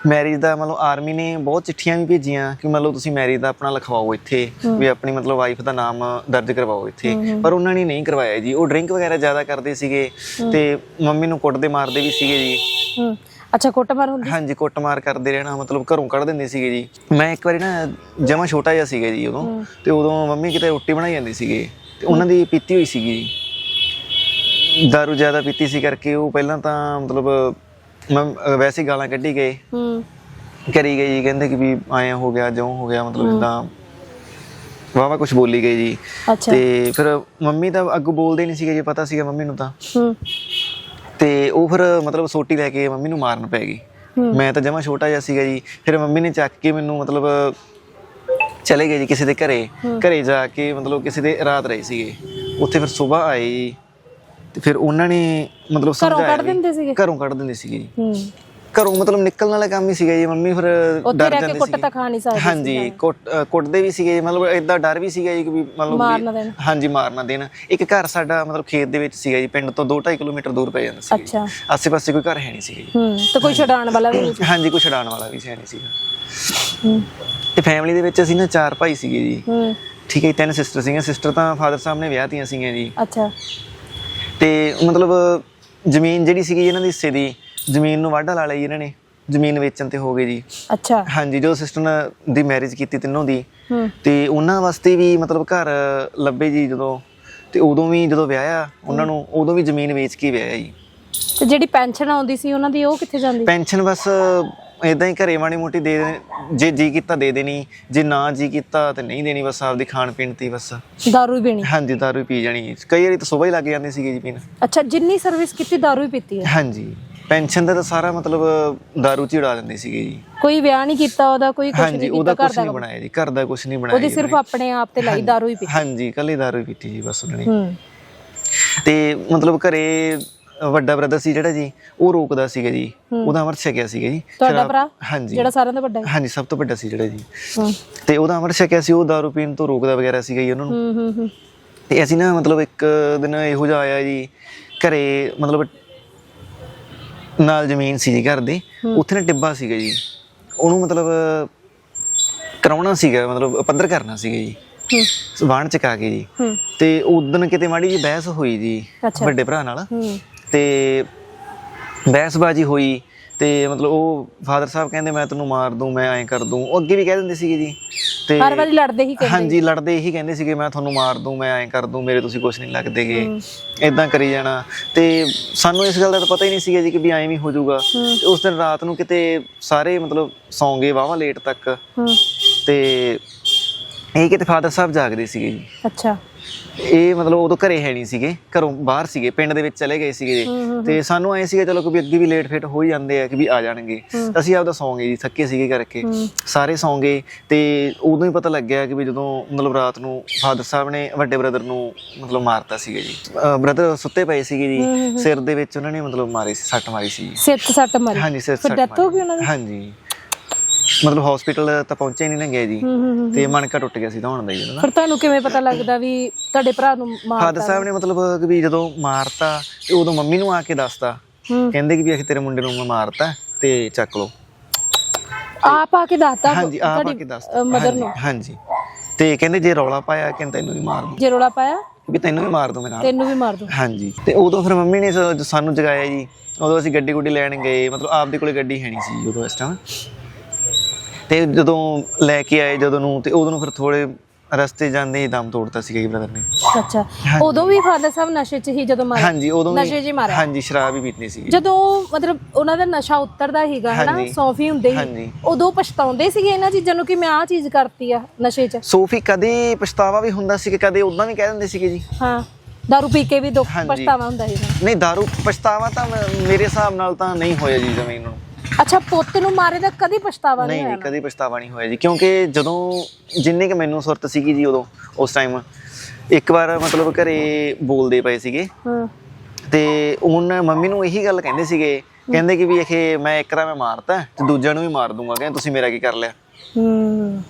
ਮੈਰਿਜ ਦਾ ਮਤਲਬ ਆਰਮੀ ਨੇ ਬਹੁਤ ਚਿੱਠੀਆਂ ਵੀ ਭੇਜੀਆਂ ਕਿ ਮਤਲਬ ਤੁਸੀਂ ਮੈਰਿਜ ਦਾ ਆਪਣਾ ਲਿਖਵਾਓ ਇੱਥੇ ਵੀ ਆਪਣੀ ਮਤਲਬ ਵਾਈਫ ਦਾ ਨਾਮ ਦਰਜ ਕਰਵਾਓ ਇੱਥੇ। ਪਰ ਉਹਨਾਂ ਨੇ ਨਹੀਂ ਕਰਵਾਇਆ ਜੀ। ਉਹ ਡਰਿੰਕ ਵਗੈਰਾ ਜ਼ਿਆਦਾ ਕਰਦੇ ਸੀਗੇ ਤੇ ਮੰਮੀ ਨੂੰ ਕੁੱਟਦੇ ਮਾਰਦੇ ਵੀ ਸੀਗੇ ਜੀ। ਅੱਛਾ ਕੁੱਟਮਾਰ ਹੁੰਦੀ ਹਾਂਜੀ ਕੁੱਟਮਾਰ ਕਰਦੇ ਰਹਿਣਾ ਮਤਲਬ ਘਰੋਂ ਕੱਢ ਦਿੰਦੇ ਸੀਗੇ ਜੀ। ਮੈਂ ਇੱਕ ਵਾਰੀ ਨਾ ਜਮਾ ਛੋਟਾ ਜਿਹਾ ਸੀਗਾ ਜੀ ਉਦੋਂ ਤੇ ਉਦੋਂ ਮੰਮੀ ਕਿਤੇ ਰੋਟੀ ਬਣਾਈ ਜਾਂਦੀ ਸੀਗੇ ਤੇ ਉਹਨਾਂ ਦੀ ਪੀਤੀ ਹੋਈ ਸੀਗੀ ਜੀ। ਦਾਰੂ ਜ਼ਿਆਦਾ ਪੀਤੀ ਸੀ ਕਰਕੇ ਉਹ ਪਹਿਲਾਂ ਤਾਂ ਮਤਲਬ ਮੈਂ ਵੈਸੇ ਹੀ ਗਾਲਾਂ ਕੱਢੀ ਗਏ। ਹੂੰ। ਕਰੀ ਗਈ ਜੀ ਕਹਿੰਦੇ ਕਿ ਵੀ ਆਇਆ ਹੋ ਗਿਆ ਜਿਉਂ ਹੋ ਗਿਆ ਮਤਲਬ ਇਦਾਂ ਵਾਵਾ ਕੁਝ ਬੋਲੀ ਗਈ ਜੀ। ਅੱਛਾ। ਤੇ ਫਿਰ ਮੰਮੀ ਤਾਂ ਅੱਗੋਂ ਬੋਲਦੇ ਨਹੀਂ ਸੀਗੇ ਜੀ ਪਤਾ ਸੀਗਾ ਮੰਮੀ ਨੂੰ ਤਾਂ। ਹੂੰ। ਤੇ ਉਹ ਫਿਰ ਮਤਲਬ ਸੋਟੀ ਲੈ ਕੇ ਮੰਮੀ ਨੂੰ ਮਾਰਨ ਪੈ ਗਈ। ਮੈਂ ਤਾਂ ਜਮਾ ਛੋਟਾ ਜਿਹਾ ਸੀਗਾ ਜੀ। ਫਿਰ ਮੰਮੀ ਨੇ ਚੱਕ ਕੇ ਮੈਨੂੰ ਮਤਲਬ ਚਲੇ ਗਏ ਜੀ ਕਿਸੇ ਦੇ ਘਰੇ। ਘਰੇ ਜਾ ਕੇ ਮਤਲਬ ਕਿਸੇ ਦੇ ਰਾਤ ਰਹੇ ਸੀਗੇ। ਉੱਥੇ ਫਿਰ ਸਵੇਰ ਆਏ ਜੀ। ਤੇ ਫਿਰ ਉਹਨਾਂ ਨੇ ਮਤਲਬ ਸਮਝਾਇਆ ਕੱਢ ਦਿੰਦੇ ਸੀਗੇ? ਘਰੋਂ ਕੱਢ ਦਿੰਦੇ ਸੀਗੇ ਜੀ। ਹੂੰ। ਘਰੋਂ ਮਤਲਬ ਨਿਕਲਣ ਵਾਲਾ ਕੰਮ ਹੀ ਸੀਗਾ ਜੀ ਮੰਮੀ ਫਿਰ ਉੱਥੇ ਡਰ ਰਹਿ ਕੇ ਜਾਂਦੇ ਕੁੱਟ ਤਾਂ ਖਾ ਨਹੀਂ ਸਕਦੇ ਹਾਂਜੀ ਕੁੱਟ- ਅ, ਕੁੱਟਦੇ ਵੀ ਸੀਗੇ ਮਤਲਬ ਇਦਾਂ ਡਰ ਵੀ ਸੀਗਾ ਜੀ ਕਿ ਵੀ ਮਤਲਬ ਮਾਰ ਵੀ- ਨਾ ਦੇਣ। ਹਾਂਜੀ ਮਾਰ ਨਾ ਦੇਣ। ਇੱਕ ਘਰ ਸਾਡਾ ਮਤਲਬ ਖੇਤ ਦੇ ਵਿੱਚ ਸੀਗਾ ਜੀ ਪਿੰਡ ਤੋਂ 2.5 ਕਿਲੋਮੀਟਰ ਦੂਰ ਪੈ ਜਾਂਦਾ ਸੀ ਅੱਛਾ। ਆਸੇ-ਪਾਸੇ ਕੋਈ ਘਰ ਹੈ ਨਹੀਂ ਸੀਗਾ ਜੀ। ਹੂੰ ਤੇ ਕੋਈ ਛਡਾਣ ਵਾਲਾ ਵੀ ਨਹੀਂ ਸੀ। ਹਾਂਜੀ ਕੋਈ ਛਡਾਣ ਵਾਲਾ ਵੀ ਹੈ ਨਹੀਂ ਸੀਗਾ। ਹੂੰ। ਤੇ ਫੈਮਿਲੀ ਦੇ ਵਿੱਚ ਅਸੀਂ ਨਾ ਚਾਰ ਭਾਈ ਸੀਗੇ ਜੀ। ਹੂੰ। ਠੀਕ ਹੈ ਜੀ, ਤਿੰਨ ਸਿਸਟਰ ਸੀਗੀਆਂ। ਸਿਸਟਰ ਤਾਂ ਫਾਦਰ ਸਾਹਿਬ ਨੇ ਵਿਆਹਤੀਆਂ ਸੀਗੀਆਂ ਜੀ। ਅੱਛਾ। ਤੇ ਮਤਲਬ ਜ਼ਮੀਨ ਜਿਹੜੀ ਸੀਗੀ ਇਹਨਾਂ ਦੀ ਹਿੱਸੇ ਦੀ ਜ਼ਮੀਨ ਨੂੰ ਵਾਢਾ ਲਾ ਲਈ ਇਹਨਾਂ ਨੇ ਜ਼ਮੀਨ ਵੇਚਣ ਤੇ ਹੋ ਗਏ ਜੀ। ਅੱਛਾ। ਹਾਂਜੀ ਜੋ ਸਿਸਟਰ ਦੀ ਮੈਰਿਜ ਕੀਤੀ ਤਿੰਨੋਂ ਦੀ। ਤੇ ਉਹਨਾਂ ਵਾਸਤੇ ਵੀ ਮਤਲਬ ਘਰ ਲੱਭੇ ਜੀ ਜਦੋਂ ਤੇ ਉਦੋਂ ਵੀ ਜਦੋਂ ਵਿਆਹਿਆ ਉਹਨਾਂ ਨੂੰ ਉਦੋਂ ਵੀ ਜ਼ਮੀਨ ਵੇਚ ਕੇ ਵਿਆਹਿਆ ਜੀ। ਤੇ ਜਿਹੜੀ ਪੈਨਸ਼ਨ ਆਉਂਦੀ ਸੀ ਉਹਨਾਂ ਦੀ ਉਹ ਕਿੱਥੇ ਜਾਂਦੀ? ਪੈਨਸ਼ਨ ਬਸ ਇਦਾਂ ਹੀ ਘਰੇ ਮਾੜੀ ਮੋਟੀ ਦੇ ਦੇ- ਜੇ ਜੀ ਕੀਤਾ ਦੇ ਦੇਣੀ ਜੇ ਨਾ ਜੀ ਕੀਤਾ ਤੇ ਨਹੀਂ ਦੇਣੀ ਬਸ ਆਪਦੀ ਖਾਣ ਪੀਣ ਤੇ ਹੀ ਬਸ। ਦਾਰੂ ਹੀ ਪੀਣੀ। ਹਾਂਜੀ ਦਾਰੂ ਹੀ ਪੀ ਜਾਣੀ। ਕਈ ਵਾਰੀ ਤਾਂ ਸਵੇਰ ਹੀ ਲੱਗ ਜਾਂਦੀ ਸੀਗੀ ਜੀ ਪੀਣ। ਅੱਛਾ ਜਿੰਨੀ ਸਰਵਿਸ ਕੀਤੀ ਦਾਰੂ ਹੀ ਪੀਤੀ ਹੈ। ਹਾਂਜੀ। ਪੈਨਸ਼ਨ ਦਾ ਤਾਂ ਸਾਰਾ ਮਤਲਬ ਦਾਰੂ ਚ ਹੀ ਉਡਾ ਦਿੰਦੇ ਸੀਗੇ ਜੀ। ਕੋਈ ਵਿਆਹ ਨਹੀਂ ਕੀਤਾ ਉਹਦਾ ਕੋਈ ਕੁਝ ਹਾਂਜੀ ਨਹੀਂ ਉਹਦਾ ਕੀਤਾ ਘਰ ਕੁਝ ਦਾ ਨਹੀਂ ਬਣਾਇਆ ਜੀ ਘਰ ਦਾ ਕੁਝ ਨਹੀਂ ਬਣਾਇਆ ਉਹਦੀ ਜੀ ਸਿਰਫ ਆਪਣੇ ਆਪ ਤੇ ਲਾਈ ਦਾਰੂ ਹੀ ਪੀਤੀ। ਹਾਂਜੀ ਕੱਲੀ ਦਾਰੂ ਹੀ ਪੀਤੀ ਜੀ ਬਸ ਉਹਨਾਂ। ਨੇ ਹੂੰ। ਤੇ ਮਤਲਬ ਘਰੇ ਵੱਡਾ ਬ੍ਰਦਰ ਸੀ ਜਿਹੜਾ ਜੀ ਉਹ ਰੋਕਦਾ ਸੀਗਾ ਜੀ। ਉਹਦਾ ਅਮਰ ਛਕਿਆ ਸੀਗਾ ਜੀ। ਤੁਹਾਡਾ ਸ਼ਰਾਬ- ਭਰਾ? ਹਾਂਜੀ। ਜਿਹੜਾ ਸਾਰਿਆਂ ਤੋਂ ਵੱਡਾ ਹੈ? ਹਾਂਜੀ ਸਭ ਤੋਂ ਵੱਡਾ ਸੀ ਜਿਹੜਾ ਜੀ। ਹੂੰ। ਤੇ ਉਹਦਾ ਅਮਰ ਛਕਿਆ ਸੀ ਉਹ ਦਾਰੂ ਪੀਣ ਤੋਂ ਰੋਕਦਾ ਵਗੈਰਾ ਸੀਗਾ ਜੀ ਉਹਨਾਂ। ਨੂੰ ਹੂੰ ਹੂੰ ਹੂੰ। ਤੇ ਅਸੀਂ ਨਾ ਮਤਲਬ ਇੱਕ ਦਿਨ ਇਹੋ ਜਿਹਾ ਆਇਆ ਜੀ ਘਰੇ ਮਤਲਬ ਨਾਲ ਜ਼ਮੀਨ ਸੀ ਜੀ ਘਰ ਦੇ। ਉੱਥੇ ਨਾ ਟਿੱਬਾ ਸੀਗਾ ਜੀ। ਉਹਨੂੰ ਮਤਲਬ ਕਰਾਉਣਾ ਸੀਗਾ ਮਤਲਬ ਪੱਧਰ ਕਰਨਾ ਸੀਗਾ ਜੀ। ਹੂੰ। ਵਾਣ ਚਕਾ ਕੇ ਜੀ। ਹੂੰ। ਤੇ ਉਦੋਂ ਕਿਤੇ ਮਾੜੀ ਜੀ ਬਹਿਸ ਹੋਈ ਜੀ ਅੱਛਾ। ਵੱਡੇ ਭਰਾ ਨਾਲ। ਹੂੰ। ਤੇ ਬਹਿਸਬਾਜੀ ਹੋਈ ਤੇ ਮਤਲਬ ਉਹ ਫਾਦਰ ਸਾਹਿਬ ਕਹਿੰਦੇ ਮੈਂ ਤੈਨੂੰ ਮਾਰ ਦੂੰ ਮੈਂ ਐਂ ਕਰ ਦੂੰ। ਉਹ ਅੱਗੇ ਵੀ ਕਹਿ ਦਿੰਦੇ ਸੀਗੇ ਜੀ। ਤੇ ਹਰ ਵਾਰੀ ਲੜਦੇ ਹੀ ਕਹਿੰਦੇ ਹਾਂਜੀ ਲੜਦੇ ਇਹੀ ਕਹਿੰਦੇ ਸੀਗੇ ਮੈਂ ਤੁਹਾਨੂੰ ਮਾਰ ਦੂੰ ਮੈਂ ਐਂ ਕਰ ਦੂੰ ਮੇਰੇ ਤੁਸੀਂ ਕੁਝ ਨਹੀਂ ਲੱਗਦੇਗੇ। ਇਦਾਂ ਕਰੀ ਜਾਣਾ। ਤੇ ਸਾਨੂੰ ਇਸ ਗੱਲ ਦਾ ਤਾਂ ਪਤਾ ਹੀ ਨਹੀਂ ਸੀਗਾ ਜੀ ਕਿ ਵੀ ਐਂ ਵੀ ਹੋ ਜਾਊਗਾ। ਉਸ ਦਿਨ ਰਾਤ ਨੂੰ ਕਿਤੇ ਸਾਰੇ ਮਤਲਬ ਸੌਂ ਗਏ ਵਾਵਾ ਲੇਟ ਤੱਕ। ਤੇ ਇਹ ਕਿਤੇ ਫਾਦਰ ਸਾਹਿਬ ਜਾਗਦੇ ਸੀਗੇ ਜੀ। ਅੱਛਾ। ਇਹ ਮਤਲਬ ਉਦੋਂ ਘਰੇ ਹੈ ਨਹੀਂ ਸੀਗੇ ਘਰੋਂ ਬਾਹਰ ਸੀਗੇ ਪਿੰਡ ਦੇ ਵਿੱਚ ਚਲੇ ਗਏ ਸੀਗੇ ਤੇ ਸਾਨੂੰ ਐ ਸੀਗਾ ਚਲੋ ਕਿ ਅੱਗੇ ਵੀ ਲੇਟ ਫੇਟ ਹੋ ਹੀ ਜਾਂਦੇ ਆ ਕਿ ਵੀ ਆ ਜਾਣਗੇ। ਅਸੀਂ ਆਪਦਾ ਸੌਂ ਗਏ ਜੀ ਥੱਕੇ ਸੀਗੇ ਕਰਕੇ ਸਾਰੇ ਸੌਂ ਗਏ ਤੇ ਉਦੋਂ ਹੀ ਪਤਾ ਲੱਗਿਆ ਕਿ ਵੀ ਜਦੋਂ ਮਤਲਬ ਰਾਤ ਨੂੰ ਫਾਦਰ ਸਾਹਿਬ ਨੇ ਵੱਡੇ ਬ੍ਰਦਰ ਨੂੰ ਮਤਲਬ ਮਾਰਤਾ ਸੀਗਾ ਜੀ। ਬ੍ਰਦਰ ਸੁੱਤੇ ਪਏ ਸੀਗੇ ਜੀ। ਸਿਰ ਦੇ ਵਿੱਚ ਉਹਨਾਂ ਨੇ ਮਤਲਬ ਮਾਰੇ ਸੀ ਸੱਟ ਮਾਰੀ ਸੀ ਸਿਰ ਤੇ ਸੱਟ ਮਾਰੀ? ਹਾਂਜੀ ਸਿਰ ਫਿਰ ਸੱਟ ਡੈਥ ਹੋ ਗਈ ਉਹਨਾਂ ਦੀ? ਹਾਂਜੀ। ਮਤਲਬ ਹਸਪੀਟਲ ਤਾਂ ਪਹੁੰਚੇ ਨਹੀਂ ਨਾ ਗਏ ਜੀ। ਤੇ ਮਣਕਾ ਟੁੱਟ ਗਿਆ ਸੀ ਧੌਣ ਦਾ ਜੀ ਦਾ ਫਿਰ ਤੁਹਾਨੂੰ ਕਿਵੇਂ ਪਤਾ ਲੱਗਦਾ ਵੀ ਤੁਹਾਡੇ ਭਰਾ ਨੂੰ ਮਾਰ ਫਾਦਰ ਸਾਹਿਬ ਨੇ ਮਤਲਬ ਵੀ ਜਦੋਂ ਮਾਰਤਾ ਤੇ ਉਦੋਂ ਮੰਮੀ ਨੂੰ ਆ ਕੇ ਦੱਸਤਾ। ਕਹਿੰਦੇ ਕਿ ਵੀ ਅਸੀਂ ਤੇਰੇ ਮੁੰਡੇ ਨੂੰ ਮਾਰਤਾ ਤੇ ਚੱਕ ਲਓ। ਆਪ ਆ ਕੇ ਦੱਸਤਾ ਹਾਂਜੀ ਆਪ ਆ ਕੇ ਦੱਸਤਾ। ਮਦਰ ਨੂੰ? ਹਾਂਜੀ। ਤੇ ਕਹਿੰਦੇ ਜੇ ਰੌਲਾ ਪਾਇਆ ਕਿ ਤੈਨੂੰ ਵੀ ਮਾਰ ਦੂੰ। ਜੇ ਰੋਲਾ ਪਾਇਆ? ਵੀ ਤੈਨੂੰ ਵੀ ਮਾਰ ਦੂੰ ਮੈਂ ਨਾਲ। ਤੈਨੂੰ ਵੀ ਮਾਰ ਦੂੰ। ਹਾਂਜੀ। ਤੇ ਉਦੋਂ ਫਿਰ ਮੰਮੀ ਨੇ ਸਾਨੂੰ ਜਗਾਇਆ ਜੀ। ਉਦੋਂ ਅਸੀਂ ਗੱਡੀ ਗੁੱਡੀ ਲੈਣ ਗਏ ਮਤਲਬ ਆਪਦੇ ਕੋਲੇ ਗੱਡੀ ਹੈ ਨਹੀਂ ਸੀ ਉਦੋਂ ਇਸ ਟਾਈਮ ਤੇ ਜਦੋਂ ਲੈ ਕੇ ਆਏ ਜਦੋਂ ਨੂੰ ਤੇ ਉਦੋਂ ਨੂੰ ਫਿਰ ਥੋੜੇ ਰਸਤੇ ਜਾਂਦੇ ਹੀ ਦਮ ਤੋੜਤਾ ਸੀਗਾ ਜੀ ਬ੍ਰਦਰ ਨੇ। ਅੱਛਾ ਉਦੋਂ ਵੀ ਫਾਦਰ ਸਾਹਿਬ ਨਸ਼ੇ 'ਚ ਹੀ ਜਦੋਂ ਮਾਰੇ? ਹਾਂਜੀ ਉਦੋਂ ਵੀ ਨਸ਼ੇ 'ਚ ਹੀ ਮਾਰਿਆ? ਹਾਂਜੀ ਸ਼ਰਾਬ ਹੀ ਪੀਤੀ ਸੀ ਜਦੋਂ ਮਤਲਬ ਉਹਨਾਂ ਦਾ ਨਸ਼ਾ ਉਤਰਦਾ ਹੀਗਾ ਹਨਾ। ਸੌਫੀ ਹੁੰਦੇ ਹੀ। ਉਦੋਂ ਪਛਤਾਉਂਦੇ ਸੀਗੇ ਇਹਨਾਂ ਚੀਜ਼ਾਂ ਨੂੰ ਕਿ ਮੈਂ ਆਹ ਚੀਜ਼ ਕਰਤੀ ਆ ਨਸ਼ੇ 'ਚ? ਸੋਫੀ ਕਦੇ ਪਛਤਾਵਾ ਵੀ ਹੁੰਦਾ ਸੀ ਕਿ ਕਦੇ ਉਦਾਂ ਵੀ ਕਹਿ ਦਿੰਦੇ ਸੀਗੇ ਜੀ। ਹਾਂ ਦਾਰੂ ਪੀ ਕੇ ਵੀ ਦੁੱਖ। ਪਛਤਾਵਾ ਹੁੰਦਾ ਸੀ। ਨਹੀਂ दारू ਪਛਤਾਵਾ ਤਾਂ ਮੇਰੇ ਹਿਸਾਬ ਨਾਲ ਤਾਂ ਨਹੀਂ ਹੋਇਆ ਜੀ ਜ਼ਮੀਨ ਨੂੰ। ਅੱਛਾ ਪੁੱਤ ਨੂੰ ਮਾਰੇ ਦਾ ਕਦੀ ਪਛਤਾਵਾ ਨਹੀਂ ਨਹੀਂ ਹੋਇਆ ਜੀ ਕਦੇ ਪਛਤਾਵਾ ਨਹੀਂ ਹੋਇਆ ਜੀ। ਕਿਉਂਕਿ ਜਦੋਂ ਜਿੰਨੇ ਕਿ ਮੈਨੂੰ ਸੁਰਤ ਸੀਗੀ ਜੀ ਉਦੋਂ ਉਸ ਟਾਈਮ ਇੱਕ ਵਾਰ ਮਤਲਬ ਘਰੇ ਬੋਲਦੇ ਪਏ ਸੀਗੇ। ਹਾਂ। ਤੇ ਉਹਨਾਂ ਮੰਮੀ ਨੂੰ ਇਹੀ ਗੱਲ ਕਹਿੰਦੇ ਸੀਗੇ ਕਹਿੰਦੇ ਕਿ ਵੀ ਇਹ ਮੈਂ ਇੱਕ ਤਾਂ ਮੈਂ ਮਾਰਤਾ ਤੇ ਦੂਜਿਆਂ ਨੂੰ ਵੀ ਮਾਰ ਦੂੰਗਾ ਕਹਿੰਦੇ ਤੁਸੀਂ ਮੇਰਾ ਕੀ ਕਰ ਲਿਆ? ਹੂੰ।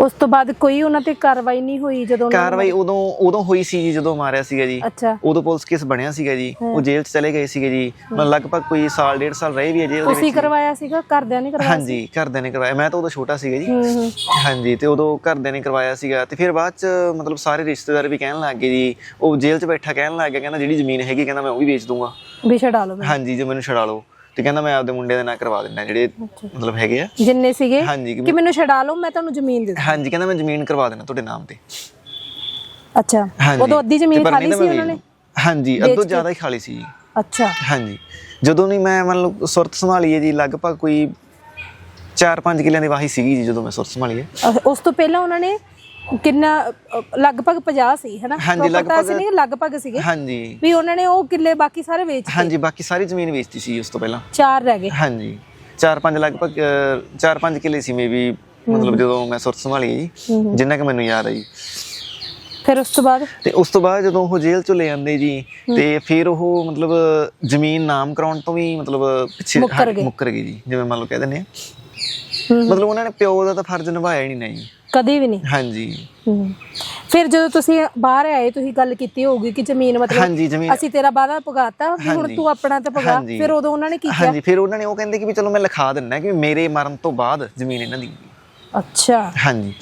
ਉਸ ਤੋਂ ਬਾਅਦ ਕੋਈ ਉਹਨਾਂ ਤੇ ਕਾਰਵਾਈ ਨਹੀਂ ਹੋਈ ਜਦੋਂ ਉਹਨਾਂ ਨੂੰ- ਕਾਰਵਾਈ ਉਦੋਂ ਉਦੋਂ ਹੋਈ ਸੀ ਜੀ ਜਦੋਂ ਮਾਰਿਆ ਸੀਗਾ ਜੀ। ਅੱਛਾ। ਉਦੋਂ ਪੁਲਿਸ ਕੇਸ ਬਣਿਆ ਸੀਗਾ ਜੀ। ਉਹ ਜੇਲ੍ਹ 'ਚ ਚਲੇ ਗਏ ਸੀਗੇ ਜੀ। ਮਤਲਬ ਲਗਭਗ ਕੋਈ ਸਾਲ ਡੇਢ ਸਾਲ ਰਹੇ ਵੀ ਹੈ ਜੇਲ੍ਹ ਦੇ ਤੁਸੀਂ ਵਿੱਚ। ਕਰਵਾਇਆ ਸੀਗਾ? ਘਰਦਿਆਂ ਨੇ ਕਰਵਾਇਆ ਹਾਂਜੀ ਘਰਦਿਆਂ ਨੇ ਕਰਵਾਇਆ। ਮੈਂ ਤਾਂ ਉਦੋਂ ਛੋਟਾ ਸੀਗਾ ਜੀ। ਹੂੰ ਹੂੰ। ਹਾਂਜੀ ਤੇ ਉਦੋਂ ਘਰਦਿਆਂ ਨੇ ਕਰਵਾਇਆ ਸੀਗਾ। ਤੇ ਫਿਰ ਬਾਅਦ ਚ ਮਤਲਬ ਸਾਰੇ ਰਿਸ਼ਤੇਦਾਰ ਵੀ ਕਹਿਣ ਲੱਗ ਗਏ ਜੀ। ਉਹ ਜੇਲ੍ਹ 'ਚ ਬੈਠਾ ਕਹਿਣ ਲੱਗ ਗਿਆ ਕਹਿੰਦਾ ਜਿਹੜੀ ਜ਼ਮੀਨ ਹੈਗੀ ਕਹਿੰਦਾ ਮੈਂ ਉਹ ਵੀ ਵੇਚ ਦੂੰਗਾ। ਵੀ ਛਡਾ ਲਓ ਮੈਨੂੰ। ਹਾਂਜੀ ਜੇ ਮੈਨੂੰ ਛਡਾ ਲਓ। ਤੇ ਕਹਿੰਦਾ ਮੈਂ ਆਪਦੇ ਮੁੰਡੇ ਦੇ ਨਾਂ ਕਰਵਾ ਦਿੰਦਾ ਜਿਹੜੇ ਮਤਲਬ ਹੈਗੇ ਆ। ਜਿੰਨੇ ਸੀਗੇ? ਹਾਂਜੀ ਕਿ ਮੈਨੂੰ ਛਡਾ ਲਓ ਮੈਂ ਤੁਹਾਨੂੰ ਜ਼ਮੀਨ ਦੇ ਦੂੰ ਹਾਂਜੀ ਕਹਿੰਦਾ ਮੈਂ ਜ਼ਮੀਨ ਕਰਵਾ ਦੇਣਾ ਤੁਹਾਡੇ ਨਾਮ ਤੇ। ਅੱਛਾ। ਉਦੋਂ ਅੱਧੀ ਜ਼ਮੀਨ ਖਾਲੀ ਸੀ ਉਹਨਾਂ ਨੇ? ਹਾਂਜੀ ਅੱਧੋ ਜ਼ਿਆਦਾ ਹੀ ਖਾਲੀ ਸੀ। ਅੱਛਾ। ਹਾਂਜੀ। ਜਦੋਂ ਨਹੀਂ ਮੈਂ ਮਤਲਬ ਸੁਰਤ ਸੰਭਾਲੀ ਹੈ ਜੀ ਲਗਭਗ ਕੋਈ 4-5 ਕਿੱਲਿਆਂ ਦੀ ਵਾਹੀ ਸੀਗੀ ਜੀ ਜਦੋਂ ਮੈਂ ਸੁਰਤ ਸੰਭਾਲੀ ਹੈ ਉਸ ਤੋਂ ਪਹਿਲਾਂ ਉਹਨਾਂ ਨੇ ਕਿੰਨਾ ਲਗਭਗ 50 ਸੀ ਹੈਨਾ? ਹਾਂਜੀ, ਲਗਭਗ- ਨਹੀਂ ਲਗਭਗ ਸੀਗੇ। ਹਾਂਜੀ। ਵੀ ਉਹਨਾਂ ਨੇ ਉਹ ਕਿੱਲੇ ਬਾਕੀ ਸਾਰੇ ਵੇਚ ਹਾਂਜੀ ਬਾਕੀ ਸਾਰੀ ਜ਼ਮੀਨ ਵੇਚਤੀ ਸੀ ਉਸ ਤੋਂ ਪਹਿਲਾਂ। ਚਾਰ ਰਹਿ ਗਏ। ਹਾਂਜੀ। 4-5 ਲਗਭਗ 4-5 ਕਿੱਲੇ ਸੀ ਮੇਬੀ ਮਤਲਬ ਜਦੋਂ ਮੈਂ ਸੁਰਤ ਸੰਭਾਲੀ ਜਿੰਨਾ ਕਿ ਮੈਨੂੰ ਯਾਦ ਹੈ ਜੀ ਫਿਰ ਉਸ ਤੋਂ ਬਾਅਦ? ਤੇ ਉਸ ਤੋਂ ਬਾਅਦ ਜਦੋਂ ਉਹ ਜੇਲ੍ਹ ਚੋਂ ਲੈ ਆਂਦੇ ਜੀ ਤੇ ਫਿਰ ਉਹ ਮਤਲਬ ਜ਼ਮੀਨ ਨਾਮ ਕਰਾਉਣ ਤੋਂ ਵੀ ਮਤਲਬ ਪਿੱਛੇ ਮੁੱਕਰ ਗਏ। ਜੀ ਜਿਵੇਂ ਮੰਨ ਲਓ ਕਹਿ ਦਿੰਦੇ ਆ। ਮਤਲਬ ਉਹਨਾਂ ਨੇ ਪਿਓ ਦਾ ਤਾਂ ਫਰਜ਼ ਨਿਭਾਇਆ ਹੀ ਨਹੀਂ ਨਾ ਜੀ ਕਦੇ ਵੀ ਨਹੀਂ ਹਾਂਜੀ। ਫਿਰ ਜਦੋਂ ਤੁਸੀਂ ਬਾਹਰ ਆਏ ਤੁਸੀਂ ਗੱਲ ਕੀਤੀ ਹੋਊਗੀ ਕਿ ਜ਼ਮੀਨ ਮਤਲਬ ਹਾਂਜੀ ਜ਼ਮੀਨ ਅਸੀਂ ਤੇਰਾ ਵਾਅਦਾ ਪਗਾਤਾ ਵੀ ਹੁਣ ਹਾਂਜੀ। ਤੂੰ ਆਪਣਾ ਤੇ ਪਗਾ ਹਾਂਜੀ। ਫਿਰ ਉਦੋਂ ਉਹਨਾਂ ਨੇ ਕੀ ਕਿਹਾ ਹਾਂਜੀ ਫਿਰ ਉਹਨਾਂ ਨੇ ਉਹ ਕਹਿੰਦੇ ਕਿ ਵੀ ਚਲੋ ਮੈਂ ਲਿਖਾ ਦਿੰਦਾ ਕਿ ਮੇਰੇ ਮਰਨ ਤੋਂ ਬਾਅਦ ਜ਼ਮੀਨ ਇਹਨਾਂ ਦੀ ਅੱਛਾ ਹਾਂਜੀ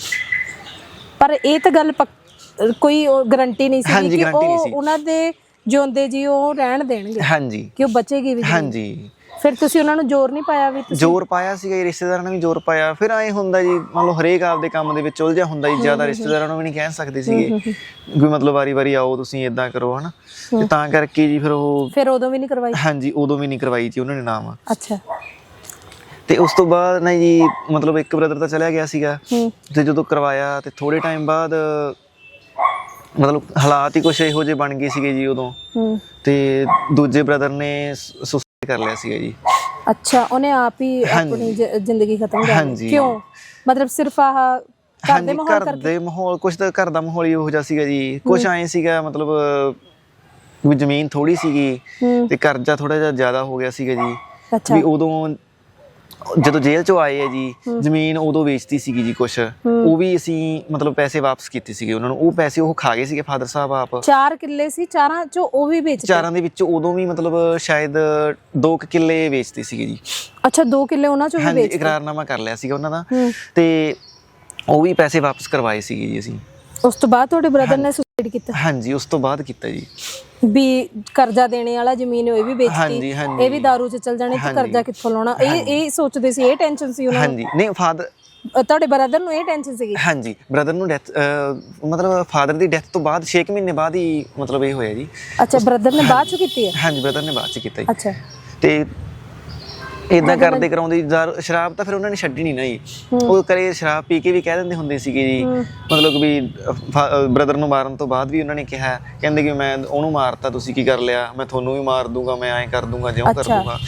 ਪਰ ਇਹ ਤਾਂ ਗੱਲ ਪੱਕ- ਕੋਈ ਗਾਰੰਟੀ ਨਹੀਂ ਸੀ ਹਾਂਜੀ, ਕਿ guarantee ਨਹੀਂ ਉਹ ਸੀ। ਉਹਨਾਂ ਦੇ ਜਿਉਂਦੇ ਜੀ ਉਹ ਰਹਿਣ ਦੇਣਗੇ ਹਾਂਜੀ ਕਿ ਉਹ ਬਚੇਗੀ ਵੀ ਜ਼ਮੀਨ। ਹਾਂਜੀ ਫਿਰ ਤੁਸੀਂ ਉਹਨਾਂ ਨੂੰ ਜ਼ੋਰ ਨਹੀਂ ਪਾਇਆ ਵੀ ਤੁਸੀਂ? ਜ਼ੋਰ ਪਾਇਆ ਸੀਗਾ ਜੀ ਰਿਸ਼ਤੇਦਾਰਾਂ ਨੇ ਵੀ ਜ਼ੋਰ ਪਾਇਆ। ਫਿਰ ਐ ਹੁੰਦਾ ਜੀ ਮੰਨ ਲਓ ਹਰੇਕ ਆਪਦੇ ਕੰਮ ਦੇ ਵਿੱਚ ਉਲਝਿਆ ਹੁੰਦਾ ਜੀ ਜ਼ਿਆਦਾ ਰਿਸ਼ਤੇਦਾਰਾਂ ਨੂੰ ਵੀ ਨਹੀਂ ਕਹਿ ਸਕਦੇ ਸੀਗੇ ਵੀ ਮਤਲਬ ਵਾਰੀ-ਵਾਰੀ ਆਓ ਤੁਸੀਂ ਇਦਾਂ ਕਰੋ ਹਨਾ? ਤੇ ਤਾਂ ਕਰਕੇ ਜੀ ਫਿਰ ਉਹ ਫਿਰ ਉਦੋਂ ਵੀ ਨਹੀਂ ਕਰਵਾਈ? ਹਾਂਜੀ ਉਦੋਂ ਵੀ ਨਹੀਂ ਕਰਵਾਈ ਜੀ ਉਹਨਾਂ ਨੇ ਨਾਮ। ਅੱਛਾ। ਤੇ ਉਸ ਤੋਂ ਬਾਅਦ ਨਾ ਜੀ ਮਤਲਬ ਇੱਕ ਬ੍ਰਦਰ ਤਾਂ ਚਲਿਆ ਗਿਆ ਸੀਗਾ। ਤੇ ਜਦੋਂ ਕਰਵਾਇਆ ਤੇ ਥੋੜੇ ਟਾਈਮ ਬਾਅਦ ਮਤਲਬ ਹਾਲਾਤ ਹੀ ਕੁਛ ਇਹੋ ਜਿਹੇ ਬਣ ਗਏ ਸੀਗੇ ਜੀ ਉਦੋਂ। ਤੇ ਦੂਜੇ ਬ੍ਰਦਰ ਨੇ ਕਰ ਲਿਆ ਸੀਗਾ ਜੀ। ਅੱਛਾ ਉਹਨੇ ਆਪ ਹੀ ਆਪਣੀ ਜ- ਜ਼ਿੰਦਗੀ ਖਤਮ ਕਰ ਲਈ। ਹਾਂਜੀ। ਕਿਉਂ? ਮਤਲਬ ਸਿਰਫ ਆਹ ਘਰ ਦੇ ਹਾਂਜੀ ਮਾਹੌਲ ਘਰ ਕਰਕੇ? ਦੇ ਮਾਹੌਲ ਕੁਛ ਤਾਂ ਘਰ ਦਾ ਮਾਹੌਲ ਹੀ ਉਹੋ ਜਿਹਾ ਸੀਗਾ ਜੀ। ਕੁਛ ਐਂ ਸੀਗਾ ਮਤਲਬ ਵੀ ਜ਼ਮੀਨ ਥੋੜੀ ਸੀਗੀ ਹੂੰ। ਤੇ ਕਰਜ਼ਾ ਥੋੜਾ ਜਿਹਾ ਜ਼ਿਆਦਾ ਹੋ ਗਿਆ ਸੀਗਾ ਜੀ। ਅੱਛਾ। ਵੀ ਉਦੋਂ ਜਦੋਂ ਜੇਲ੍ਹ ਚੋਂ ਆਏ ਆ ਜੀ ਜ਼ਮੀਨ ਉਦੋਂ ਵੇਚਤੀ ਸੀਗੀ ਜੀ ਕੁਛ। ਉਹ ਵੀ ਅਸੀਂ ਮਤਲਬ ਪੈਸੇ ਵਾਪਸ ਕੀਤੇ ਸੀਗੇ ਉਹਨਾਂ ਨੂੰ। ਉਹ ਪੈਸੇ ਉਹ ਖਾ ਗਏ ਸੀਗੇ ਫਾਦਰ ਸਾਹਿਬ ਆਪ। ਚਾਰ ਕਿੱਲੇ ਸੀ ਚਾਰਾਂ ਚੋਂ ਉਹ ਵੀ ਵੇਚ ਚਾਰਾਂ ਦੇ ਵਿੱਚ ਉਦੋਂ ਵੀ ਮਤਲਬ ਸ਼ਾਇਦ 2 ਕਿੱਲੇ ਵੇਚਤੇ ਸੀਗੇ ਜੀ। ਅੱਛਾ ਦੋ ਕਿੱਲੇ ਉਹਨਾਂ ਚੋਂ ਵੀ ਹਾਂਜੀ ਵੇਚ ਇਕਰਾਰਨਾਮਾ ਕਰ ਲਿਆ ਸੀਗਾ ਉਹਨਾਂ ਦਾ। ਤੇ ਉਹ ਵੀ ਪੈਸੇ ਵਾਪਸ ਕਰਵਾਏ ਸੀਗੇ ਜੀ ਅਸੀਂ। ਉਸ ਤੋਂ ਬਾਅਦ ਤੁਹਾਡੇ ਬ੍ਰਦਰ ਨੇ ਸੁਸਾਈਡ ਕੀਤਾ? ਹਾਂਜੀ ਉਸ ਤੋਂ ਬਾਅਦ ਕੀਤਾ ਜੀ। ਵੀ ਕਰਜ਼ਾ ਦੇਣੇ ਵਾਲਾ ਜ਼ਮੀਨ ਉਹ ਵੀ ਵੇਚਤੀ ਹਾਂਜੀ ਹਾਂਜੀ। ਇਹ ਵੀ दारू 'ਚ ਚਲ ਜਾਣੇ ਤੇ। ਕਰਜ਼ਾ ਕਿੱਥੋਂ ਲਾਉਣਾ? ਇਹ ਇਹ ਸੋਚਦੇ ਸੀ ਇਹ ਟੈਨਸ਼ਨ ਸੀ ਉਹਨਾਂ ਹਾਂਜੀ। ਨਹੀਂ ਫਾਦਰ ਨੂੰ ਤੁਹਾਡੇ ਬ੍ਰਦਰ ਨੂੰ ਇਹ ਟੈਨਸ਼ਨ ਸੀਗੀ? ਹਾਂਜੀ ਬ੍ਰਦਰ ਨੂੰ ਡੈਥ ਮਤਲਬ ਫਾਦਰ ਦੀ ਡੈਥ ਤੋਂ ਬਾਅਦ 6 ਮਹੀਨੇ ਬਾਅਦ ਹੀ ਮਤਲਬ ਇਹ ਹੋਇਆ ਜੀ। ਅੱਛਾ ਬ੍ਰਦਰ ਨੇ ਬਾਅਦ 'ਚ ਕੀਤੀ ਹੈ? ਹਾਂਜੀ ਬ੍ਰਦਰ ਨੇ ਬਾਅਦ ਚ ਕੀਤਾ ਜੀ। ਅੱਛਾ। ਤੇ ਇਦਾਂ ਕਰਦੇ ਕਰਾਉਂਦੇ ਸ਼ਰਾਬ ਤਾਂ ਫਿਰ ਉਹਨਾਂ ਨੇ ਛੱਡੀ ਨਹੀਂ ਨਾ ਜੀ। ਉਹ ਕਰੇ ਸ਼ਰਾਬ ਪੀ ਕੇ ਵੀ ਕਹਿ ਦਿੰਦੇ ਹੁੰਦੇ ਸੀਗੇ ਜੀ। ਮਤਲਬ ਵੀ ਬ੍ਰਦਰ ਨੂੰ ਮਾਰਨ ਤੋਂ ਬਾਅਦ ਵੀ ਉਹਨਾਂ ਨੇ ਕਿਹਾ। ਕਹਿੰਦੇ ਕਿ ਮੈਂ ਉਹਨੂੰ ਮਾਰਤਾ ਤੁਸੀਂ ਕੀ ਕਰ ਲਿਆ? ਮੈਂ ਤੁਹਾਨੂੰ ਵੀ ਮਾਰ ਦੂੰਗਾ ਮੈਂ ਐਂ ਕਰ ਦੂੰਗਾ ਜਿਉਂ ਕਰ ਅੱਛਾ। ਦੂੰਗਾ।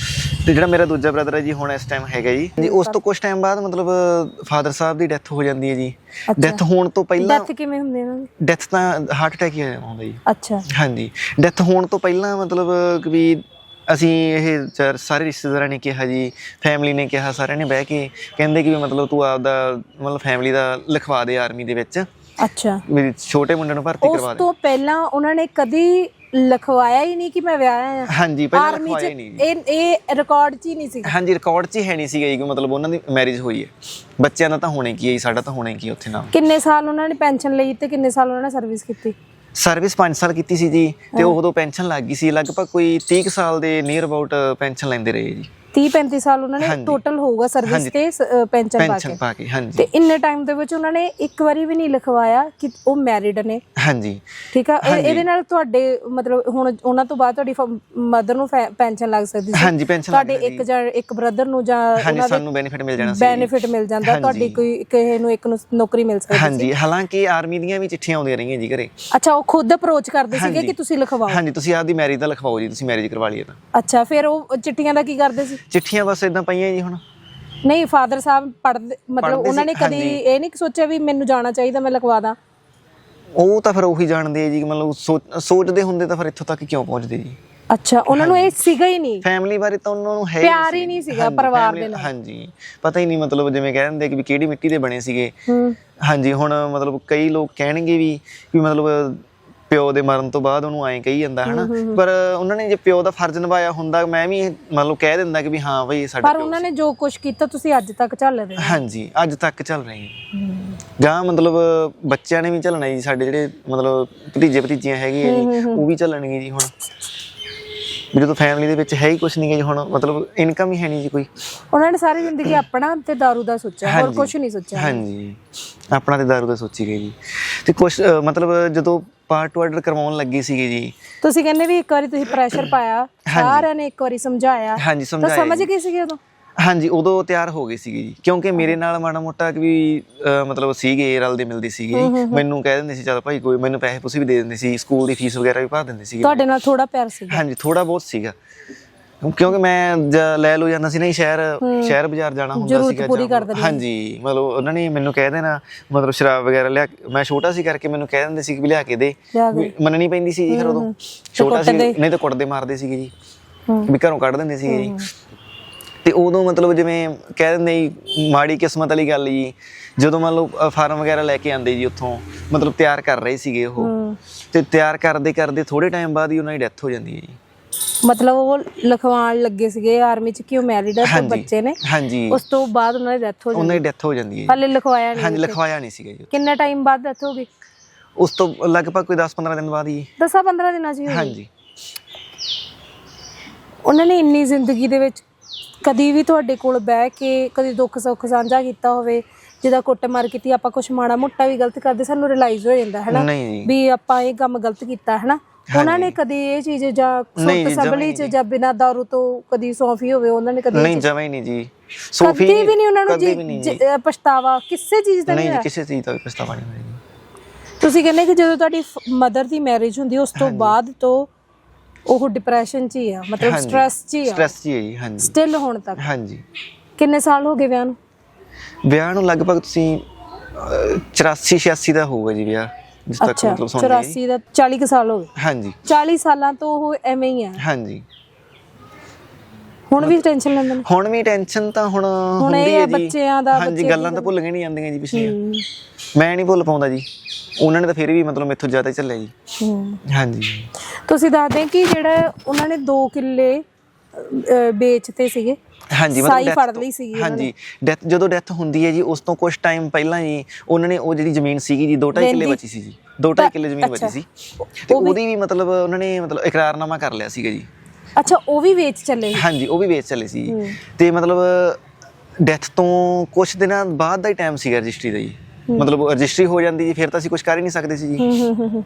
ਤੇ ਜਿਹੜਾ ਮੇਰਾ ਦੂਜਾ ਬ੍ਰਦਰ ਹੈ ਜੀ ਹੁਣ ਇਸ ਟਾਈਮ ਹੈਗਾ ਜੀ। ਜੀ ਉਸ ਤੋਂ ਕੁਝ ਟਾਈਮ ਬਾਅਦ ਮਤਲਬ ਫਾਦਰ ਸਾਹਿਬ ਦੀ ਡੈਥ ਹੋ ਜਾਂਦੀ ਹੈ ਜੀ। ਡੈਥ ਹੋਣ ਤੋਂ ਪਹਿਲਾਂ ਡੈਥ ਕਿਵੇਂ ਹੁੰਦੀ ਇਹਨਾਂ ਦੀ? ਡੈਥ ਤਾਂ ਹਾਰਟ ਅਟੈਕ ਹੀ ਆਉਂਦਾ ਜੀ। ਅੱਛਾ। ਹਾਂਜੀ। ਡੈਥ ਹੋਣ ਤੋਂ ਪਹਿਲਾਂ ਮਤਲਬ ਕਿ ਵੀ ਅਸੀਂ ਇਹ ਚਾਰ- ਸਾਰੇ ਰਿਸ਼ਤੇਦਾਰਾਂ ਨੇ ਕਿਹਾ ਜੀ ਫੈਮਿਲੀ ਨੇ ਕਿਹਾ ਸਾਰਿਆਂ ਨੇ ਬਹਿ ਕੇ ਕਹਿੰਦੇ ਕਿ ਵੀ ਮਤਲਬ ਤੂੰ ਆਪਦਾ ਮਤਲਬ ਫੈਮਿਲੀ ਦਾ ਲਿਖਵਾ ਦੇ ਆਰਮੀ ਦੇ ਵਿੱਚ। ਅੱਛਾ। ਵੀ ਛੋਟੇ ਮੁੰਡੇ ਨੂੰ ਭਰਤੀ ਉਸ ਕਰਵਾ ਦੇ। ਤੋਂ ਪਹਿਲਾਂ ਉਹਨਾਂ ਨੇ ਕਦੀ ਲਿਖਵਾਇਆ ਹੀ ਨਹੀਂ ਕਿ ਮੈਂ ਵਿਆਹਿਆ ਆ ਹਾਂਜੀ ਪਹਿਲਾਂ ਆਰਮੀ 'ਚ ਲਿਖਵਾਇਆ ਹੀ ਨਹੀਂ। ਜੀ। ਇਹ ਇਹ ਰਿਕਾਰਡ 'ਚ ਹੀ ਨਹੀਂ ਸੀ। ਹਾਂਜੀ ਰਿਕਾਰਡ 'ਚ ਹੀ ਹੈ ਨਹੀਂ ਸੀਗਾ ਜੀ ਕਿ ਮਤਲਬ ਉਹਨਾਂ ਦੀ ਮੈਰਿਜ ਹੋਈ ਹੈ। ਬੱਚਿਆਂ ਦਾ ਤਾਂ ਹੋਣੇ ਕੀ ਹੈ ਜੀ, ਸਾਡਾ ਤਾਂ ਹੋਣਾ ਕੀ ਹੈ ਉੱਥੇ ਨਾਮ। ਕਿੰਨੇ ਸਾਲ ਉਹਨਾਂ ਨੇ ਪੈਨਸ਼ਨ ਲਈ ਤੇ ਕਿੰਨੇ ਸਾਲ ਉਹਨਾਂ ਨੇ ਸਰਵਿਸ ਕੀਤੀ? ਸਰਵਿਸ 5 ਸਾਲ ਕੀਤੀ ਸੀ ਜੀ ਤੇ ਉਦੋਂ ਪੈਨਸ਼ਨ ਲੱਗ ਗਈ ਸੀ। ਲਗਭਗ ਕੋਈ 30 ਕੁ ਸਾਲ ਦੇ ਨੀਅਰ ਅਬਾਊਟ ਪੈਨਸ਼ਨ ਲੈਂਦੇ ਰਹੇ ਜੀ। 30 35 ਸਾਲ ਉਹਨਾਂ ਨੇ। ਟੋਟਲ ਹੋਊਗਾ ਸਰਵਿਸ। ਤੇ ਪੈਨਸ਼ਨ ਪਾ ਪੈਨਸ਼ਨ ਕੇ। ਪਾ ਕੇ ਹਾਂਜੀ। ਤੇ ਇੰਨੇ ਟਾਈਮ ਦੇ ਵਿੱਚ ਉਹਨਾਂ ਨੇ ਇੱਕ ਵਾਰੀ ਵੀ ਨਹੀਂ ਲਿਖਵਾਇਆ ਕਿ ਉਹ ਮੈਰਿਡ ਨੇ। ਹਾਂਜੀ। ਠੀਕ ਆ। ਇਹਦੇ ਨਾਲ ਤੁਹਾਡੇ ਮਤਲਬ ਹੁਣ ਉਹਨਾਂ ਤੋਂ ਬਾਅਦ ਤੁਹਾਡੀ ਮਦਰ ਨੂੰ ਪੈਨਸ਼ਨ ਲੱਗ ਸਕਦੀ ਸੀ। ਹਾਂਜੀ ਪੈਨਸ਼ਨ ਤੁਹਾਡੇ ਇੱਕ ਜਾਂ ਇੱਕ ਬ੍ਰਦਰ ਨੂੰ ਜਾਂ ਹਾਂਜੀ ਉਹਨਾਂ ਦੇ ਸਾਨੂੰ ਬੈਨੀਫਿਟ ਮਿਲ ਜਾਣਾ ਸੀ। ਬੈਨੀਫਿਟ ਮਿਲ ਜਾਂਦਾ। ਤੁਹਾਡੀ ਕੋਈ ਕਿਸੇ ਨੂੰ ਇੱਕ ਨੂੰ ਨੌਕਰੀ ਮਿਲ ਸਕਦੀ ਸੀ। ਹਾਂਜੀ ਹਾਲਾਂਕਿ ਆਰਮੀ ਦੀਆਂ ਵੀ ਚਿੱਠੀਆਂ ਆਉਂਦੀਆਂ ਰਹੀਆਂ ਜੀ ਘਰੇ। ਅੱਛਾ ਉਹ ਖੁਦ ਅਪਰੋਚ ਕਰਦੇ ਸੀਗੇ। ਕਿ ਤੁਸੀਂ ਲਿਖਵਾਓ? ਹਾਂਜੀ ਤੁਸੀਂ ਆਪਦੀ ਮੈਰਿਜ ਦਾ ਲਿਖਵਾਓ ਜੀ ਤੁਸੀਂ ਮੈਰਿਜ ਕਰਵਾ ਲਈਏ ਤਾਂ। ਅੱਛਾ ਫਿਰ ਉਹ ਚਿੱਠੀਆਂ ਦਾ ਕੀ ਕਰਦੇ ਸੀ? ਚਿੱਠੀਆਂ ਬਸ ਇਦਾਂ ਪਈਆਂ ਜੀ ਹੁਣ। ਨਹੀਂ ਫਾਦਰ ਸਾਹਿਬ ਪੜ੍ਹਦੇ ਮਤਲਬ ਪੜ੍ਹਦੇ ਉਹਨਾਂ ਸੀ, ਨੇ ਕਦੀ ਹਾਂਜੀ। ਇਹ ਨਹੀਂ ਸੋਚਿਆ ਵੀ ਮੈਨੂੰ ਜਾਣਾ ਚਾਹੀਦਾ ਮੈਂ ਲਿਖਵਾ ਦਾਂ? ਉਹ ਤਾਂ ਫਿਰ ਉਹੀ ਜਾਣਦੇ ਆ ਜੀ ਕਿ ਮਤਲਬ ਸੋਚ- ਸੋਚਦੇ ਹੁੰਦੇ ਤਾਂ ਫਿਰ ਇੱਥੋਂ ਤੱਕ ਕਿਉਂ ਪਹੁੰਚਦੇ ਜੀ? ਅੱਛਾ ਉਹਨਾਂ ਨੂੰ ਇਹ ਸੀਗਾ ਹੀ ਨਹੀਂ। ਫੈਮਿਲੀ ਬਾਰੇ ਤਾਂ ਉਹਨਾਂ ਨੂੰ ਹੈ ਪਿਆਰ ਹੀ ਨਹੀਂ ਸੀਗਾ ਹਾਂਜੀ, ਪਰਿਵਾਰ family- ਦੇ ਨਾਲ। ਹਾਂਜੀ ਪਤਾ ਹੀ ਨਹੀਂ ਮਤਲਬ ਜਿਵੇਂ ਕਹਿ ਦਿੰਦੇ ਕਿ ਵੀ ਕਿਹੜੀ ਮਿੱਟੀ ਦੇ ਬਣੇ ਸੀਗੇ। ਹੂੰ। ਹਾਂਜੀ ਹੁਣ ਮਤਲਬ ਕਈ ਲੋਕ ਕਹਿਣਗੇ ਵੀ ਵੀ ਮਤਲਬ ਪਿਓ ਦੇ ਮਰਨ ਤੋਂ ਬਾਅਦ ਉਹਨੂੰ ਐਂ ਕਹੀ ਜਾਂਦਾ ਹਨਾ? ਪਰ ਉਹਨਾਂ ਨੇ ਜੇ ਪਿਓ ਦਾ ਫਰਜ਼ ਨਿਭਾਇਆ ਹੁੰਦਾ ਮੈਂ ਵੀ ਇਹ ਮਤਲਬ ਕਹਿ ਦਿੰਦਾ ਕਿ ਵੀ ਹਾਂ ਬਈ ਸਾਡਾ ਪਰ ਉਹਨਾਂ ਨੇ ਜੋ ਕੁਝ ਕੀਤਾ ਤੁਸੀਂ ਅੱਜ ਤੱਕ ਝੱਲ ਰਹੇ ਹੋ। ਹਾਂਜੀ ਅੱਜ ਤੱਕ ਚੱਲ ਰਹੀ ਹੈ। ਜਾਂ ਮਤਲਬ ਬੱਚਿਆਂ ਨੇ ਵੀ ਚੱਲਣਾ ਜੀ ਸਾਡੇ ਜਿਹੜੇ ਮਤਲਬ ਭਤੀਜੇ ਭਤੀਜੀਆਂ ਹੈਗੇ ਜੀ ਉਹ ਵੀ ਚੱਲਣਗੇ ਜੀ ਹੁਣ। ਜਦੋਂ ਫੈਮਿਲੀ ਦੇ ਵਿੱਚ ਹੈ ਹੀ ਕੁਝ ਨਹੀਂ ਗਾ ਜੀ ਹੁਣ ਮਤਲਬ ਇਨਕਮ ਹੀ ਹੈ ਨਹੀਂ ਜੀ ਕੋਈ। ਉਹਨਾਂ ਨੇ ਸਾਰੀ ਜ਼ਿੰਦਗੀ ਆਪਣਾ ਤੇ दारू ਦਾ ਸੋਚਿਆ ਹੋਰ। ਕੁਝ ਨਹੀਂ ਸੋਚਿਆ। ਹਾਂਜੀ। ਆਪਣਾ ਤੇ ਦਾਰੂ ਦਾ ਸੋਚੀ ਗਈ ਜੀ। ਤੇ ਕੁਝ ਮਤਲਬ ਜਦੋਂ ਪਾਰਟ ਆਰਡਰ ਕਰਵਾਉਣ ਲੱਗੀ ਸੀਗੀ ਜੀ। ਤੁਸੀਂ ਕਹਿੰਦੇ ਵੀ ਇੱਕ ਵਾਰੀ ਤੁਸੀਂ ਪ੍ਰੈਸ਼ਰ ਪਾਇਆ ਸਾਰਿਆਂ ਨੇ ਇੱਕ ਵਾਰੀ ਸਮਝਾਇਆ। ਹਾਂਜੀ ਤਾਂ ਸਮਝਾਇਆ ਸਮਝ ਜੀ। ਗਏ ਸੀਗੇ ਉਦੋਂ? ਹਾਂਜੀ ਉਦੋਂ ਤਿਆਰ ਹੋ ਗਈ ਸੀਗੀ ਜੀ। ਕਿਉਂਕਿ ਮੇਰੇ ਨਾਲ ਮਾੜਾ ਮੋਟਾ ਵੀ ਮਤਲਬ ਸੀਗੇ ਰਲਦੇ ਮਿਲਦੇ ਸੀਗੇ। ਮੈਨੂੰ ਕਹਿ ਦਿੰਦੇ ਸੀ ਚਲ ਭਾਈ ਕੋਈ ਮੈਨੂੰ ਪੈਸੇ ਪੂਸੇ ਵੀ ਦੇ ਦਿੰਦੇ ਸੀ ਸਕੂਲ ਦੀ ਫੀਸ ਵਗੈਰਾ ਵੀ ਭਰ ਦਿੰਦੇ ਸੀਗੇ ਤੁਹਾਡੇ ਨਾਲ ਥੋੜਾ ਪਿਆਰ ਸੀਗਾ। ਹਾਂਜੀ ਥੋੜਾ ਬਹੁਤ ਸੀਗਾ। ਕਿਉਂਕਿ ਮੈਂ ਜ- ਲੈ ਲੋ ਜਾਂਦਾ ਸੀ ਨਾ ਜੀ ਸ਼ਹਿਰ ਸ਼ਹਿਰ ਬਾਜ਼ਾਰ ਜਾਣਾ ਹੁੰਦਾ ਜ਼ਰੂਰਤ ਸੀਗਾ ਪੂਰੀ ਜਾਂ- ਕਰ ਦਿੰਦੇ। ਹਾਂਜੀ ਮਤਲਬ ਉਹਨਾਂ ਨੇ ਮੈਨੂੰ ਕਹਿ ਦੇਣਾ ਮਤਲਬ ਸ਼ਰਾਬ ਵਗੈਰਾ ਲਿਆ ਮੈਂ ਛੋਟਾ ਸੀ ਕਰਕੇ ਮੈਨੂੰ ਕਹਿ ਦਿੰਦੇ ਸੀ ਕਿ ਵੀ ਲਿਆ ਕੇ ਦੇ। ਲਿਆ ਕੇ ਵੀ ਮੰਨਣੀ ਪੈਂਦੀ ਸੀ ਜੀ ਫਿਰ ਉਦੋਂ। ਛੋਟਾ ਸੀ ਕੁੱਟਦੇ। ਨਹੀਂ ਤਾਂ ਕੁੱਟਦੇ ਮਾਰਦੇ ਸੀਗੇ ਜੀ। ਹੂੰ। ਵੀ ਘਰੋਂ ਕੱਢ ਦਿੰਦੇ ਸੀਗੇ ਜੀ। ਤੇ ਉਦੋਂ ਮਤਲਬ ਜਿਵੇਂ ਕਹਿ ਦਿੰਦੇ ਜੀ ਮਾੜੀ ਕਿਸਮਤ ਵਾਲੀ ਗੱਲ ਜੀ ਜਦੋਂ ਮੰਨ ਲਓ ਅ, ਫਾਰਮ ਵਗੈਰਾ ਲੈ ਕੇ ਆਂਦੇ ਜੀ ਉੱਥੋਂ ਮਤਲਬ ਤਿਆਰ ਕਰ ਰਹੇ ਸੀਗੇ ਉਹ। ਤੇ ਤਿਆਰ ਕਰਦੇ ਕਰਦੇ ਥੋੜੇ ਟਾਈਮ ਬਾਅਦ ਹੀ ਉਹਨਾਂ ਦੀ ਡੈਥ ਹੋ ਜਾਂਦੀ ਹੈ ਜੀ। ਮਤਲਬ ਉਹ ਲਿਖਵਾਉਣ ਲੱਗੇ ਸੀਗੇ ਆਰਮੀ ਚ ਕਿ ਉਹ ਮੈਰਿਡ ਹੈ ਤੇ ਹਾਂਜੀ ਬੱਚੇ ਨੇ। ਹਾਂਜੀ। ਉਸ ਤੋਂ ਬਾਅਦ ਉਹਨਾਂ ਦੀ ਡੈਥ ਹੋ ਉਹਨਾਂ ਜਾਂਦੀ ਦੀ ਡੈਥ ਹੋ ਜਾਂਦੀ ਹੈ। ਹਾਲੇ ਲਿਖਵਾਇਆ ਨਹੀਂ ਹਾਂਜੀ ਲਿਖਵਾਇਆ ਨਹੀਂ ਸੀਗਾ ਜੀ ਕਿੰਨਾ ਟਾਈਮ ਬਾਅਦ ਡੈਥ ਹੋ ਗਈ? ਉਸ ਤੋਂ ਲਗਭਗ ਕੋਈ 10-15 ਦਿਨ ਬਾਅਦ ਹੀ। 10 15 ਦਿਨਾਂ ਚ ਹੀ ਹੋਈ। ਹਾਂਜੀ। ਉਹਨਾਂ ਨੇ ਇੰਨੀ ਜ਼ਿੰਦਗੀ ਦੇ ਵਿੱਚ ਕਦੀ ਵੀ ਤੁਹਾਡੇ ਕੋਲ ਬਹਿ ਕੇ ਕਦੀ ਦੁੱਖ ਸੁੱਖ ਸਾਂਝਾ ਕੀਤਾ ਹੋਵੇ ਜਿਹਦਾ ਕੁੱਟਮਾਰ ਕੀਤੀ ਆਪਾਂ ਕੁਝ ਮਾੜਾ ਮੋਟਾ ਵੀ ਗਲਤ ਕਰਦੇ ਸਾਨੂੰ ਰਿਅਲਾਈਜ਼ ਹੋ ਜਾਂਦਾ ਹੈ ਨਾ? ਨਹੀਂ। ਜੀ ਵੀ ਆਪਾਂ ਇਹ ਕੰਮ ਗਲਤ ਕੀਤਾ ਹੈ ਨਾ? ਉਹਨਾਂ ਨੇ ਕਦੀ ਇਹ ਚੀਜ਼ ਜਾਂ ਸੁੱਤ ਸਬਲੀ ਚ ਜਾਂ। ਬਿਨਾਂ ਦਾਰੂ ਤੋਂ ਕਦੀ ਸੌਂਫੀ ਹੋਵੇ ਉਹਨਾਂ ਨੇ ਕਦੀ ਨਹੀਂ ਜਮਾ ਹੀ ਨਹੀਂ ਜੀ। ਸੋਫੀ ਕਦੀ ਵੀ ਨਹੀਂ ਉਹਨਾਂ ਨੂੰ ਜੀ ਪਛਤਾਵਾ ਕਿਸੇ ਚੀਜ਼ ਦਾ ਨਹੀਂ ਨਹੀਂ ਜੀ ਹੋਇਆ। ਕਿਸੇ ਚੀਜ਼ ਦਾ ਪਛਤਾਵਾ ਨਹੀਂ ਹੋਇਆ ਤੁਸੀਂ ਕਹਿੰਦੇ ਕਿ ਜਦੋਂ ਤੁਹਾਡੀ ਮਦਰ ਦੀ ਮੈਰਿਜ ਹੁੰਦੀ ਉਸ ਤੋਂ ਬਾਅਦ ਤੋਂ ਉਹ ਡਿਪਰੈਸ਼ਨ 'ਚ ਹੀ ਆ ਮਤਲਬ। ਸਟ੍ਰੈਸ 'ਚ ਹੀ ਆ। ਸਟ੍ਰੈਸ ਜੀ ਹੈ ਜੀ ਹਾਂਜੀ। ਸਟਿਲ ਹੁਣ ਤੱਕ? ਹਾਂਜੀ। ਕਿੰਨੇ ਸਾਲ ਹੋ ਗਏ ਵਿਆਹ ਨੂੰ? ਵਿਆਹ ਨੂੰ ਲਗਭਗ ਤੁਸੀਂ 84 86 ਦਾ ਹੋਊਗਾ ਜੀ ਵਿਆਹ। ਜਿਸ ਤੱਕ ਅੱਛਾ ਮਤਲਬ ਸੁਣਦੇ ਆ ਜੀ 84 ਦਾ 40 ਕੁ ਸਾਲ ਹੋ ਗਏ। ਹਾਂਜੀ। 40 ਸਾਲਾਂ ਤੋਂ ਉਹ ਐਵੇਂ ਹੀ ਆ। ਹਾਂਜੀ। ਹੁਣ ਵੀ ਟੈਨਸ਼ਨ ਲੈਂਦੇ ਨੇ? ਹੁਣ ਵੀ ਟੈਨਸ਼ਨ ਤਾਂ ਹੁਣ ਹੁੰਦੀ ਇਹ ਹੈ ਆ ਜੀ। ਬੱਚਿਆਂ ਦਾ, ਹਾਂਜੀ ਬੱਚੇ ਗੱਲਾਂ ਤਾਂ ਭੁੱਲ ਗਏ ਨਹੀਂ ਜਾਂਦੀਆਂ ਜੀ ਪਿਛਲੀਆਂ। ਹਮ, ਮੈਂ ਨਹੀਂ ਭੁੱਲ ਪਾਉਂਦਾ ਜੀ। ਉਹਨਾਂ ਨੇ ਤਾਂ ਫਿਰ ਵੀ ਮਤਲਬ ਮੈਥੋਂ ਜ਼ਿਆਦਾ ਹੀ ਚੱਲਿਆ ਜੀ। ਹਮ। ਹਾਂਜੀ। ਤੁਸੀਂ ਦੱਸਦੇ ਕਿ ਜਿਹੜਾ ਉਹਨਾਂ ਨੇ 2 ਕਿੱਲੇ ਅਹ, ਵੇਚਤੇ ਸੀਗੇ। ਹਾਂਜੀ ਸਾਈ death ਫੜ ਲਈ ਸੀਗੀ ਹਾਂਜੀ ਡੈਥ ਜਦੋਂ ਡੈਥ ਹੁੰਦੀ ਹੈ ਜੀ ਉਸ ਤੋਂ ਕੁਝ ਟਾਈਮ ਪਹਿਲਾਂ ਜੀ ਉਹਨਾਂ ਨੇ ਉਹ ਜਿਹੜੀ ਜ਼ਮੀਨ ਸੀਗੀ ਜੀ 2.5 ਕਿੱਲੇ ਬਚੀ ਸੀ ਜੀ। 2.5 ਕਿੱਲੇ ਜ਼ਮੀਨ ਬਚੀ। ਸੀ। ਤੇ ਉਹਦੀ ਵੀ ਮਤਲਬ ਉਹਨਾਂ ਨੇ ਮਤਲਬ ਇਕਰਾਰਨਾਮਾ ਕਰ ਲਿਆ ਸੀਗਾ ਜੀ। ਅੱਛਾ ਉਹ ਵੀ ਵੇਚ ਚੱਲੇ ਹਾਂਜੀ ਉਹ ਵੀ ਵੇਚ ਚੱਲੇ ਸੀ ਜੀ। ਤੇ ਮਤਲਬ ਡੈਥ ਤੋਂ ਕੁਝ ਦਿਨਾਂ ਬਾਅਦ ਦਾ ਹੀ ਟਾਈਮ ਸੀਗਾ ਰਜਿਸਟਰੀ ਦਾ ਜੀ। ਮਤਲਬ ਰਜਿਸਟਰੀ ਹੋ ਜਾਂਦੀ ਜੀ ਫਿਰ ਤਾਂ ਅਸੀਂ ਕੁਝ ਕਰ ਹੀ ਨਹੀਂ ਸਕਦੇ ਸੀ ਜੀ।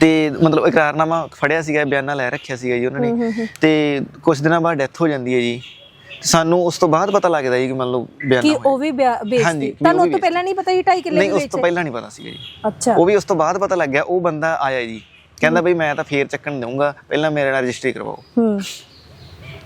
ਤੇ ਮਤਲਬ ਇਕਰਾਰਨਾਮਾ ਫੜਿਆ ਸੀਗਾ ਬਿਆਨਾ ਲੈ ਰੱਖਿਆ ਸੀਗਾ ਜੀ ਉਹਨਾਂ ਨੇ। ਤੇ ਕੁਝ ਦਿਨਾਂ ਬਾਅਦ ਡੈਥ ਹੋ ਜਾਂਦੀ ਹੈ ਜੀ। ਸਾਨੂੰ ਉਸ ਤੋਂ ਬਾਅਦ ਪਤਾ ਲੱਗਦਾ ਜੀ ਕਿ ਮੰਨ ਲਓ ਬਿਆਨਾ ਕਿ ਉਹ ਵੀ ਵਿਆਹ- ਹਾਂਜੀ, ਵੇਚਤੀ ਵੀ ਤੁਹਾਨੂੰ ਉਹ ਉਸ ਤੋਂ ਵੀ ਪਹਿਲਾਂ ਨਹੀਂ ਪਤਾ ਸੀ 2.5 ਕਿੱਲੇ ਨਹੀਂ ਵੀ ਉਸ ਤੋਂ ਵੇਚੇ? ਪਹਿਲਾਂ ਨਹੀਂ ਪਤਾ ਸੀਗਾ ਜੀ। ਅੱਛਾ। ਉਹ ਵੀ ਉਸ ਤੋਂ ਬਾਅਦ ਪਤਾ ਲੱਗਿਆ ਉਹ ਬੰਦਾ ਆਇਆ ਜੀ। ਕਹਿੰਦਾ ਬਈ ਮੈਂ ਤਾਂ ਫੇਰ ਚੱਕਣ ਦਊਂਗਾ ਪਹਿਲਾਂ ਮੇਰੇ ਨਾਲ ਰਜਿਸਟਰੀ ਕਰਵਾਓ। ਹੂੰ।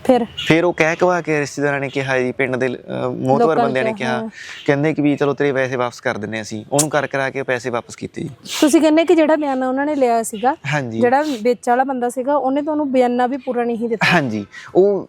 ਫਿਰ? ਫਿਰ ਉਹ ਕਹਿ ਕਵਾ ਕੇ ਰਿਸ਼ਤੇਦਾਰਾਂ ਨੇ ਕਿਹਾ ਜੀ ਪਿੰਡ ਦੇ ਅਹ, ਮੋਹਤਵਰ ਲੋਕਾਂ ਨੇ ਬੰਦਿਆਂ ਨੇ ਕਿਹਾ, ਕਿਹਾ ਕਹਿੰਦੇ ਕਿ ਵੀ ਚਲੋ ਤੇਰੇ ਪੈਸੇ ਵਾਪਸ ਕਰ ਦਿੰਨੇ ਅਸੀਂ। ਉਹਨੂੰ ਕਰ ਕਰਾ ਕੇ ਪੈਸੇ ਵਾਪਸ ਕੀਤੇ ਜੀ। ਤੁਸੀਂ ਕਹਿੰਦੇ ਕਿ ਜਿਹੜਾ ਬਿਆਨਾ ਉਹਨਾਂ ਨੇ ਲਿਆ ਸੀਗਾ ਹਾਂਜੀ। ਜਿਹੜਾ ਵਿੱਚ ਵਾਲਾ ਬੰਦਾ ਸੀਗਾ ਉਹਨੇ ਤੁਹਾਨੂੰ ਬਿਆਨਾ ਵੀ ਪੂਰਾ ਨਹੀਂ ਦਿੱਤਾ। ਹਾਂਜੀ। ਉਹ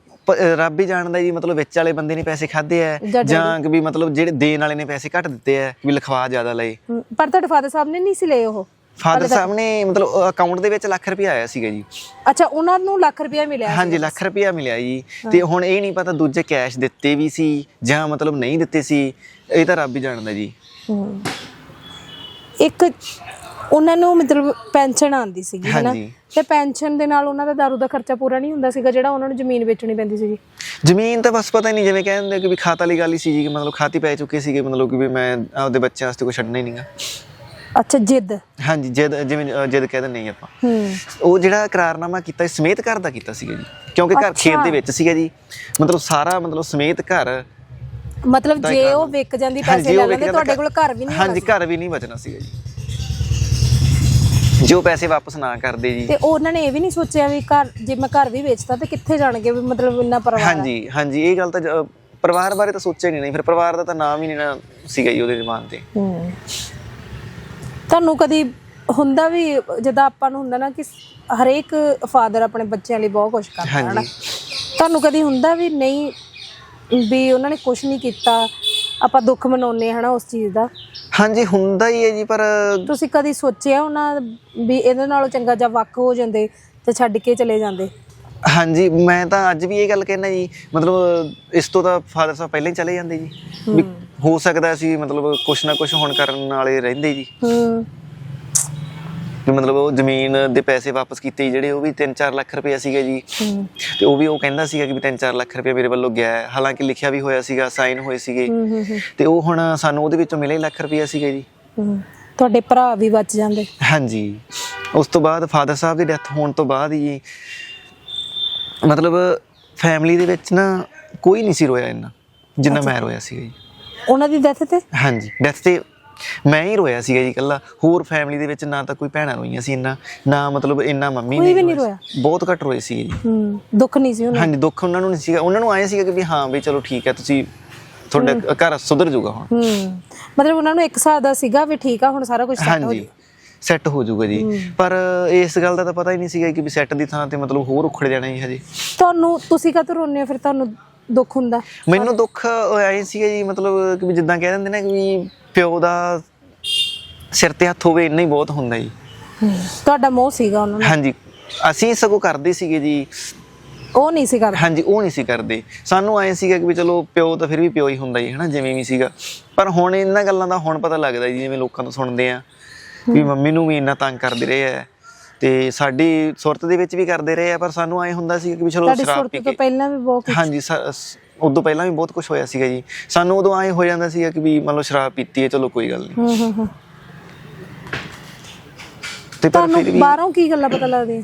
ਰੱਬ ਹੀ ਜਾਣਦਾ ਜੀ ਮਤਲਬ ਵਿੱਚ ਵਾਲੇ ਬੰਦੇ ਨੇ ਪੈਸੇ ਖਾਦੇ ਆ ਜਾਂ ਕਿ ਵੀ ਮਤਲਬ ਜਿਹੜੇ ਦੇਣ ਵਾਲੇ ਨੇ ਪੈਸੇ ਘੱਟ ਦਿੱਤੇ ਆ ਵੀ ਲਿਖਵਾ ਜ਼ਿਆਦਾ ਲਏ। ਪਰ ਤੁਹਾਡੇ ਫਾਦਰ ਸਾਹਿਬ ਨੇ ਨਹੀਂ ਸੀ ਲਏ ਉਹ? ਫਾਦਰ ਸਾਹਿਬ ਨੇ ਮਤਲਬ ਅਕਾਊਂਟ ਦੇ ਵਿੱਚ ਲੱਖ ਰੁਪਇਆ ਆਇਆ ਸੀਗਾ ਜੀ। ਅੱਛਾ ਉਹਨਾਂ ਨੂੰ ਲੱਖ ਰੁਪਇਆ ਮਿਲਿਆ ਹਾਂਜੀ ਲੱਖ ਰੁਪਇਆ ਮਿਲਿਆ ਜੀ। ਤੇ ਹੁਣ ਇਹ ਨਹੀਂ ਪਤਾ ਦੂਜੇ ਕੈਸ਼ ਦਿੱਤੇ ਵੀ ਸੀ ਜਾਂ ਮਤਲਬ ਨਹੀਂ ਦਿੱਤੇ ਸੀ ਇਹ ਤਾਂ ਰੱਬ ਹੀ ਜਾਣਦਾ ਜੀ। ਇੱਕ ਉਹਨਾਂ ਨੂੰ ਮਤਲਬ ਪੈਨਸ਼ਨ ਆਉਂਦੀ ਸੀਗੀ ਹਨਾ? ਹਾਂਜੀ। ਤੇ ਪੈਨਸ਼ਨ ਦੇ ਨਾਲ ਉਹਨਾਂ ਦਾ ਦਾਰੂ ਦਾ ਖਰਚਾ ਪੂਰਾ ਨਹੀਂ ਹੁੰਦਾ ਸੀਗਾ ਜਿਹੜਾ ਉਹਨਾਂ ਨੂੰ ਜ਼ਮੀਨ ਵੇਚਣੀ ਪੈਂਦੀ ਸੀਗੀ। ਜ਼ਮੀਨ ਤਾਂ ਬਸ ਪਤਾ ਨਹੀਂ ਜਿਵੇਂ ਕਹਿੰਦੇ ਕਿ ਵੀ ਖਾਤ ਵਾਲੀ ਗੱਲ ਹੀ ਸੀ ਜੀ ਕਿ ਮਤਲਬ ਖਾਤੀ ਪੈ ਚੁੱਕੇ ਸੀਗੇ ਮਤਲਬ ਕਿ ਵੀ ਮੈਂ ਆਪਦੇ ਬੱਚਿਆਂ ਵਾਸਤੇ ਕੋਈ ਛੱਡਣਾ ਹੀ ਨਹੀਂਗਾ ਅੱਛਾ ਜਿੱਦ? ਹਾਂਜੀ ਜਦ ਜਿਵੇਂ ਅ, ਜਦ ਕਹਿ ਦਿੰਦੇ ਹਾਂ ਆਪਾਂ। ਹੂੰ। ਉਹ ਜਿਹੜਾ ਇਕਰਾਰਨਾਮਾ ਕੀਤਾ ਸੀ, ਸਮੇਤ ਘਰ ਦਾ ਕੀਤਾ ਸੀਗਾ ਜੀ। ਕਿਉਂਕਿ ਘਰ ਖੇਤ ਅੱਛਾ। ਦੇ ਵਿੱਚ ਸੀਗਾ ਜੀ। ਮਤਲਬ ਸਾਰਾ ਮਤਲਬ ਸਮੇਤ ਘਰ ਮਤਲਬ ਜੇ ਉਹ ਵਿਕ ਜਾਂਦੀ ਪੈਸੇ ਹਾਂਜੀ, ਲੈ ਉਹ ਲੈਂਦੇ ਤੁਹਾਡੇ ਜਾਂਦਾ ਕੋਲ ਘਰ ਵੀ ਨਹੀਂ ਹੋਣਾ ਹਾਂਜੀ ਘਰ ਵੀ ਨਹੀਂ ਬਚਣਾ ਸੀਗਾ ਜੀ। ਜੋ ਪੈਸੇ ਵਾਪਸ ਨਾ ਕਰਦੇ ਜੀ। ਤੇ ਉਹਨਾਂ ਨੇ ਇਹ ਵੀ ਨਹੀਂ ਸੋਚਿਆ ਵੀ ਘਰ ਜੇ ਮੈਂ ਘਰ ਵੀ ਵੇਚਦਾ ਤੇ ਕਿੱਥੇ ਜਾਣਗੇ ਵੀ ਮਤਲਬ ਇੰਨਾ ਪਰਿਵਾਰ ਆ। ਹਾਂਜੀ ਹਾਂਜੀ ਇਹ ਗੱਲ ਤਾਂ ਜ- ਪਰਿਵਾਰ ਬਾਰੇ ਤਾਂ ਸੋਚਿਆ ਨਹੀਂ ਫਿਰ ਪਰਿਵਾਰ ਦਾ ਤਾਂ ਨਾਮ ਹੀ ਨਹੀਂ ਨਾ ਸੀਗਾ ਜੀ ਉਹਦੇ ਜ਼ਮਾਨ ਤੇ। ਹੂੰ। ਤੁਹਾਨੂੰ ਕਦੀ ਹੁੰਦਾ ਵੀ ਜਦੋਂ ਆਪਾਂ ਨੂੰ ਹੁੰਦਾ ਨਾ ਕਿ ਹਰੇਕ ਫਾਦਰ ਆਪਣੇ ਬੱਚਿਆਂ ਲਈ ਬਹੁਤ ਕੁਝ ਕਰਦਾ ਹੈ ਨਾ ਹਾਂਜੀ। ਤੁਹਾਨੂੰ ਕਦੀ ਹੁੰਦਾ ਵੀ ਨਹੀਂ ਵੀ ਉਹਨਾਂ ਨੇ ਕੁਝ ਨਹੀਂ ਕੀਤਾ? ਆਪਾਂ ਦੁੱਖ ਮਨਾਉਂਦੇ ਹਨਾ ਉਸ ਚੀਜ਼ ਦਾ? ਹਾਂਜੀ ਹੁੰਦਾ ਹੀ ਹੈ ਜੀ ਪਰ ਤੁਸੀਂ ਕਦੀ ਸੋਚਿਆ ਉਹਨਾਂ ਵੀ ਇਹਦੇ ਨਾਲੋਂ ਚੰਗਾ ਜਾਂ ਵੱਖ ਹੋ ਜਾਂਦੇ ਤੇ ਛੱਡ ਕੇ ਚਲੇ ਜਾਂਦੇ? ਹਾਂਜੀ ਮੈਂ ਤਾਂ ਅੱਜ ਵੀ ਇਹ ਗੱਲ ਕਹਿਣਾ ਜੀ ਮਤਲਬ ਇਸ ਤੋਂ ਤਾਂ ਫਾਦਰ ਸਾਹਿਬ ਪਹਿਲਾਂ ਹੀ ਚਲੇ ਜਾਂਦੇ ਜੀ। ਵੀ ਹੋ ਸਕਦਾ ਸੀ ਮਤਲਬ ਕੁਛ ਨਾ ਕੁਛ ਹੁਣ ਕਰਨ ਵਾਲੇ ਰਹਿੰਦੇ ਜੀ। ਹੂੰ। ਵੀ ਮਤਲਬ ਉਹ ਜ਼ਮੀਨ ਦੇ ਪੈਸੇ ਵਾਪਸ ਕੀਤੇ ਜਿਹੜੇ ਉਹ ਵੀ 3-4 ਲੱਖ ਰੁਪਏ ਸੀਗੇ ਜੀ। ਤੇ ਉਹ ਵੀ ਉਹ ਕਹਿੰਦਾ ਸੀਗਾ ਕਿ ਵੀ 3-4 ਲੱਖ ਰੁਪਏ ਮੇਰੇ ਵੱਲੋਂ ਗਿਆ ਹੈ। ਹਾਲਾਂਕਿ ਲਿਖਿਆ ਵੀ ਹੋਇਆ ਸੀਗਾ ਸਾਈਨ ਹੋਏ ਸੀਗੇ। ਤੇ ਉਹ ਹੁਣ ਸਾਨੂੰ ਉਹਦੇ ਵਿੱਚੋਂ ਮਿਲੇ ਲੱਖ ਰੁਪਏ ਸੀਗੇ ਜੀ। ਤੁਹਾਡੇ ਭਰਾ ਵੀ ਬਚ ਜਾਂਦੇ। ਹਾਂਜੀ। ਉਸ ਤੋਂ ਬਾਅਦ ਫਾਦਰ ਸਾਹਿਬ ਦੀ ਡੈਥ ਹੋਣ ਤੋਂ ਬਾਅਦ ਹੀ ਮਤਲਬ ਫੈਮਿਲੀ ਦੇ ਵਿੱਚ ਨਾ ਕੋਈ ਨਹੀਂ ਸੀ ਰੋਇਆ ਇੰਨਾ ਜਿੰਨਾ ਮੈਂ ਰੋਇਆ ਸੀਗਾ ਜੀ। ਉਹਨਾਂ ਦੀ ਡੈਥ ਤੇ? ਹਾਂਜੀ। ਡੈਥ ਤੇ ਮੈਂ ਹੀ ਰੋਇਆ ਸੀਗਾ ਜੀ ਇਕੱਲਾ। ਹੋਰ ਫੈਮਿਲੀ ਦੇ ਵਿੱਚ ਨਾ ਤਾਂ ਕੋਈ ਭੈਣਾਂ ਰੋਈਆਂ ਸੀ ਇੰਨਾ ਨਾ ਮਤਲਬ ਇੰਨਾ ਮੰਮੀ ਕੋਈ ਨੇ ਵੀ ਨਹੀਂ ਰੋਇਆ। ਸੀ। ਬਹੁਤ ਘੱਟ ਰੋਏ ਸੀਗੇ ਜੀ। ਹੂੰ ਦੁੱਖ ਨਹੀਂ ਸੀ ਉਹਨਾਂ ਹਾਂਜੀ ਦੁੱਖ ਉਹਨਾਂ ਨੂੰ ਨਹੀਂ ਸੀਗਾ। ਉਹਨਾਂ ਨੂੰ ਆਏ ਸੀਗਾ ਕਿ ਵੀ ਹਾਂ ਵੀ ਚਲੋ ਠੀਕ ਹੈ ਤੁਸੀਂ ਤੁਹਾਡਾ ਘਰ ਸੁਧਰ ਜਾਊਗਾ ਹੁਣ। ਹੂੰ ਮਤਲਬ ਉਹਨਾਂ ਨੂੰ ਇੱਕ ਹਿਸਾਬ ਦਾ ਸੀਗਾ ਵੀ ਠੀਕ ਆ ਹੁਣ ਸਾਰਾ ਕੁਝ ਸੈੱਟ ਹੋ ਹਾਂਜੀ ਸੈੱਟ ਹੋ ਜਾਊਗਾ ਜੀ। ਪਰ ਇਸ ਗੱਲ ਦਾ ਤਾਂ ਪਤਾ ਹੀ ਨਹੀਂ ਸੀਗਾ ਕਿ ਵੀ ਸੈੱਟ ਦੀ ਥਾਂ ਤੇ ਮਤਲਬ ਹੋਰ ਉਖੜ ਜਾਣਾ ਜੀ ਹਜੇ। ਤੁਹਾਨੂੰ ਤੁਸੀਂ ਕਦੋਂ ਰੋਂਦੇ ਹੋ? ਫਿਰ ਤੁਹਾਨੂੰ ਦੁੱਖ ਹੁੰਦਾ। ਮੈਨੂੰ ਦੁੱਖ ਆਏ ਸੀਗਾ ਜੀ ਮਤਲਬ ਕਿ ਜਿੱਦਾਂ ਕਹਿ ਦਿੰਦੇ ਨੇ ਕਿ ਪਿਓ ਦਾ ਸਿਰ ਤੇ ਹੱਥ ਹੋਵੇ ਇੰਨਾ ਹੀ ਬਹੁਤ ਹੁੰਦਾ ਜੀ। ਤੁਹਾਡਾ ਮੋਹ ਸੀਗਾ ਉਹਨਾਂ ਨੂੰ ਹਾਂਜੀ ਅਸੀਂ ਸਗੋਂ ਕਰਦੇ ਸੀਗੇ ਜੀ। ਉਹ ਨਹੀਂ ਸੀ ਕਰਦਾ? ਹਾਂਜੀ ਉਹ ਨਹੀਂ ਸੀ ਕਰਦੇ। ਸਾਨੂੰ ਆਏ ਸੀਗਾ ਕਿ ਵੀ ਚਲੋ ਪਿਓ ਤਾਂ ਫਿਰ ਵੀ ਪਿਓ ਹੀ ਹੁੰਦਾ ਜੀ ਹਨਾ ਜਿਵੇਂ ਵੀ ਸੀਗਾ। ਪਰ ਹੁਣ ਇਹਨਾਂ ਗੱਲਾਂ ਦਾ ਹੁਣ ਪਤਾ ਲੱਗਦਾ ਜੀ ਜਿਵੇਂ ਲੋਕਾਂ ਤੋਂ ਸੁਣਦੇ ਆ। ਵੀ ਮੰਮੀ ਨੂੰ ਵੀ ਇੰਨਾ ਤੰਗ ਕਰਦੇ ਰਹੇ ਆ। ਤੇ ਸਾਡੀ ਸੁਰਤ ਦੇ ਵਿੱਚ ਵੀ ਕਰਦੇ ਰਹੇ ਆ ਪਰ ਸਾਨੂੰ ਆਏ ਹੁੰਦਾ ਸੀ ਕਿ ਵੀ ਚਲੋ ਸ਼ਰਾਬ ਸੁਰਤ ਪੀ ਕੇ। ਪਹਿਲਾਂ ਵੀ ਬਹੁਤ ਹਾਂਜੀ ਉਦੋਂ ਪਹਿਲਾਂ ਵੀ ਬਹੁਤ ਕੁਝ ਹੋਇਆ ਸੀਗਾ ਜੀ। ਸਾਨੂੰ ਉਦੋਂ ਆਏ ਹੋ ਜਾਂਦਾ ਸੀਗਾ ਕਿ ਵੀ ਮੰਨ ਲਓ ਸ਼ਰਾਬ ਪੀਤੀ ਹੈ ਚਲੋ ਕੋਈ ਗੱਲ ਨਹੀਂ ਹੂੰ ਹੂੰ ਹੂੰ। ਤੇ ਪਰ ਫਿਰ ਵੀ ਬਾਹਰੋਂ ਕੀ ਗੱਲਾਂ ਪਤਾ ਲੱਗਦੀਆਂ?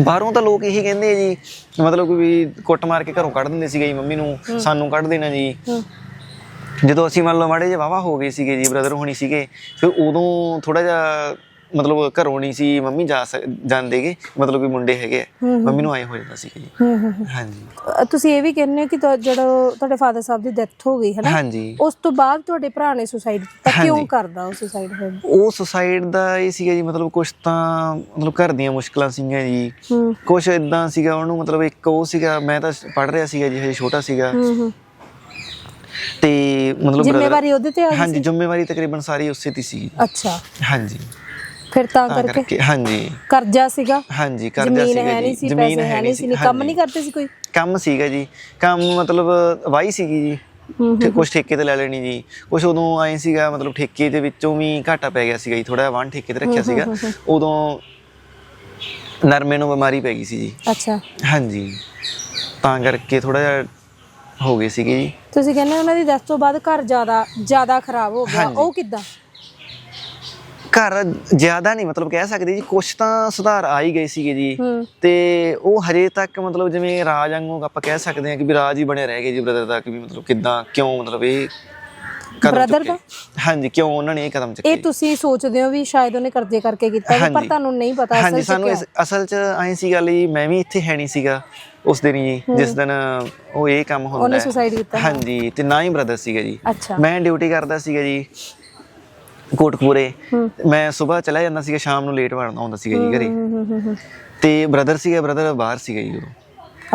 ਬਾਹਰੋਂ ਤਾਂ ਲੋਕ ਇਹੀ ਕਹਿੰਦੇ ਆ ਜੀ ਮਤਲਬ ਵੀ ਕੁੱਟ ਮਾਰ ਕੇ ਘਰੋਂ ਕੱਢ ਦਿੰਦੇ ਸੀਗੇ ਜੀ ਮੰਮੀ ਨੂੰ ਸਾਨੂੰ ਕੱਢ ਦੇਣਾ ਜੀ। ਜਦੋਂ ਅਸੀਂ ਮੰਨ ਲਓ ਮਾੜੇ ਜਿਹਾ ਵਾਵਾ ਹੋ ਗਏ ਸੀਗੇ ਜੀ ਬ੍ਰਦਰ ਹੋਣੀ ਸੀਗੇ ਫਿਰ ਉਦੋਂ ਥੋੜਾ ਜਿਹਾ ਮਤਲਬ ਘਰੋਂ ਨਹੀਂ ਸੀ ਮੰਮੀ ਜਾ ਜਾਂਦੇਗੇ ਮਤਲਬ ਕਿ ਮੁੰਡੇ ਹੈਗੇ। ਮੰਮੀ ਨੂੰ ਆਏ ਹੋ ਜਾਂਦਾ ਸੀਗਾ ਜੀ। ਹਾਂਜੀ। ਤੁਸੀਂ ਇਹ ਵੀ ਕਹਿੰਦੇ ਹੋ ਕਿ ਜਦੋਂ ਤੁਹਾਡੇ ਫਾਦਰ ਸਾਹਿਬ ਦੀ ਡੈਥ ਹੋ ਗਈ ਹੈ ਨਾ ਹਾਂਜੀ। ਉਸ ਤੋਂ ਬਾਅਦ ਤੁਹਾਡੇ ਭਰਾ ਨੇ ਸੁਸਾਈਡ ਕੀਤਾ ਕਿਉਂ। ਕਰਦਾ ਉਹ ਸੁਸਾਈਡ ਉਹ ਸੁਸਾਈਡ ਦਾ ਇਹ ਸੀਗਾ ਜੀ ਮਤਲਬ ਕੁਝ ਤਾਂ ਮਤਲਬ ਘਰ ਦੀਆਂ ਮੁਸ਼ਕਲਾਂ ਸੀਗੀਆਂ ਜੀ। ਕੁਝ ਇਦਾਂ ਸੀਗਾ ਉਹਨੂੰ ਮਤਲਬ ਇੱਕ ਉਹ ਸੀਗਾ ਮੈਂ ਤਾਂ ਪੜ ਰਿਹਾ ਸੀਗਾ ਜੀ ਹਜੇ ਛੋਟਾ ਸੀਗਾ। ਤੇ ਮਤਲਬ ਜ਼ਿੰਮੇਵਾਰੀ ਉਹਦੇ ਤੇ ਆ ਗਈ ਹਾਂਜੀ ਜ਼ਿੰਮੇਵਾਰੀ ਤਕਰੀਬਨ ਸਾਰੀ ਉਸੇ ਦੀ ਸੀ ਅੱਛਾ। ਹਾਂਜੀ। ਫਿਰ ਤਾਂ ਕਰਕੇ ਹਾਂਜੀ। ਕਰਜ਼ਾ ਸੀਗਾ। ਹਾਂਜੀ ਕਰਜ਼ਾ ਜ਼ਮੀਨ ਸੀਗਾ ਹੈ ਜੀ ਨਹੀਂ ਸੀ ਜ਼ਮੀਨ ਹੈ ਨਹੀਂ ਸੀ ਕੰਮ। ਨਹੀਂ ਕਰਦੇ ਸੀ ਕੋਈ? ਕੰਮ ਸੀਗਾ ਜੀ। ਕੰਮ ਮਤਲਬ ਵਾਈ ਸੀਗੀ ਜੀ। ਤੇ ਕੁਝ ਠੇਕੇ ਤੇ ਲੈ ਲੈਣੀ ਜੀ। ਕੁਝ ਉਦੋਂ ਆਏ ਸੀਗਾ ਮਤਲਬ ਠੇਕੇ ਦੇ ਵਿੱਚੋਂ ਵੀ ਘਾਟਾ ਪੈ ਗਿਆ ਸੀਗਾ ਜੀ ਥੋੜਾ ਵਨ ਠੇਕੇ ਤੇ ਰੱਖਿਆ ਸੀਗਾ। ਉਦੋਂ ਨਰਮੇ ਨੂੰ ਬਿਮਾਰੀ ਪੈ ਗਈ ਸੀ ਜੀ। ਅੱਛਾ। ਹਾਂਜੀ। ਤਾਂ ਕਰਕੇ ਥੋੜਾ ਜਿਹਾ ਹੋ ਗਏ ਸੀਗੇ ਜੀ। ਤੁਸੀਂ ਕਹਿੰਦੇ ਉਹਨਾਂ ਦੀ ਡੈਥ ਤੋਂ ਬਾਅਦ ਘਰ ਜ਼ਿਆਦਾ ਜ਼ਿਆਦਾ ਖਰਾਬ ਹੋ ਗਿਆ। ਉਹ ਕਿੱਦਾਂ? ਘਰ ਜ਼ਿਆਦਾ ਨਹੀਂ ਮਤਲਬ ਕਹਿ ਸਕਦੇ ਜੀ ਕੁਝ ਤਾਂ ਸੁਧਾਰ ਆ ਹੀ ਗਏ ਸੀਗੇ ਜੀ। ਤੇ ਉਹ ਹਜੇ ਤੱਕ ਮਤਲਬ ਜਿਵੇਂ ਰਾਜ ਵਾਂਗੂ ਆਪਾਂ ਕਹਿ ਸਕਦੇ ਹਾਂ ਕਿ ਵੀ ਰਾਜ ਹੀ ਬਣਿਆ ਰਹਿ ਜੀ ਬ੍ਰਦਰ ਦਾ ਕਿ ਵੀ ਮਤਲਬ ਕਿਦਾਂ ਕਿਉਂ ਮਤਲਬ ਇਹ Brother ਚੁੱਕੇ? ਹਾਂਜੀ ਕਿਉਂ ਉਹਨਾਂ ਨੇ ਇਹ ਕਦਮ ਇਹ ਚੁੱਕੇ ਤੁਸੀਂ ਸੋਚਦੇ ਹੋ ਵੀ ਸ਼ਾਇਦ ਉਹਨੇ ਕਰਜ਼ੇ ਕਰਕੇ ਕੀਤਾ ਪਰ। ਤੁਹਾਨੂੰ ਨਹੀਂ ਪਤਾ ਅਸਲ ਹਾਂਜੀ ਸਾਨੂੰ ਅਸਲ 'ਚ ਐਂ ਸੀ ਗੱਲ ਜੀ ਮੈਂ ਵੀ ਇੱਥੇ ਹੈ ਨਹੀਂ ਸੀਗਾ ਉਸ ਦਿਨ ਜੀ ਜਿਸ ਦਿਨ ਉਹ ਇਹ ਕੰਮ ਹੁੰਦਾ ਉਹਨੇ ਹੈ। ਸੁਸਾਈਡ ਕੀਤਾ। ਹਾਂਜੀ ਤੇ ਨਾ ਹੀ ਬ੍ਰਦਰ ਸੀਗਾ ਜੀ। ਮੈਂ ਡਿਊਟੀ ਕਰਦਾ ਸੀਗਾ ਜੀ ਕੋਟਕਪੂਰੇ। ਮੈਂ ਸਵੇਰ ਚਲਾ ਜਾਂਦਾ ਸੀਗਾ ਸ਼ਾਮ ਨੂੰ ਲੇਟ ਵੜਨਾ ਹੁੰਦਾ ਸੀਗਾ ਜੀ ਘਰੇ। ਤੇ ਬ੍ਰਦਰ ਸੀਗਾ ਬ੍ਰਦਰ ਬਾਹਰ ਸੀਗਾ ਜੀ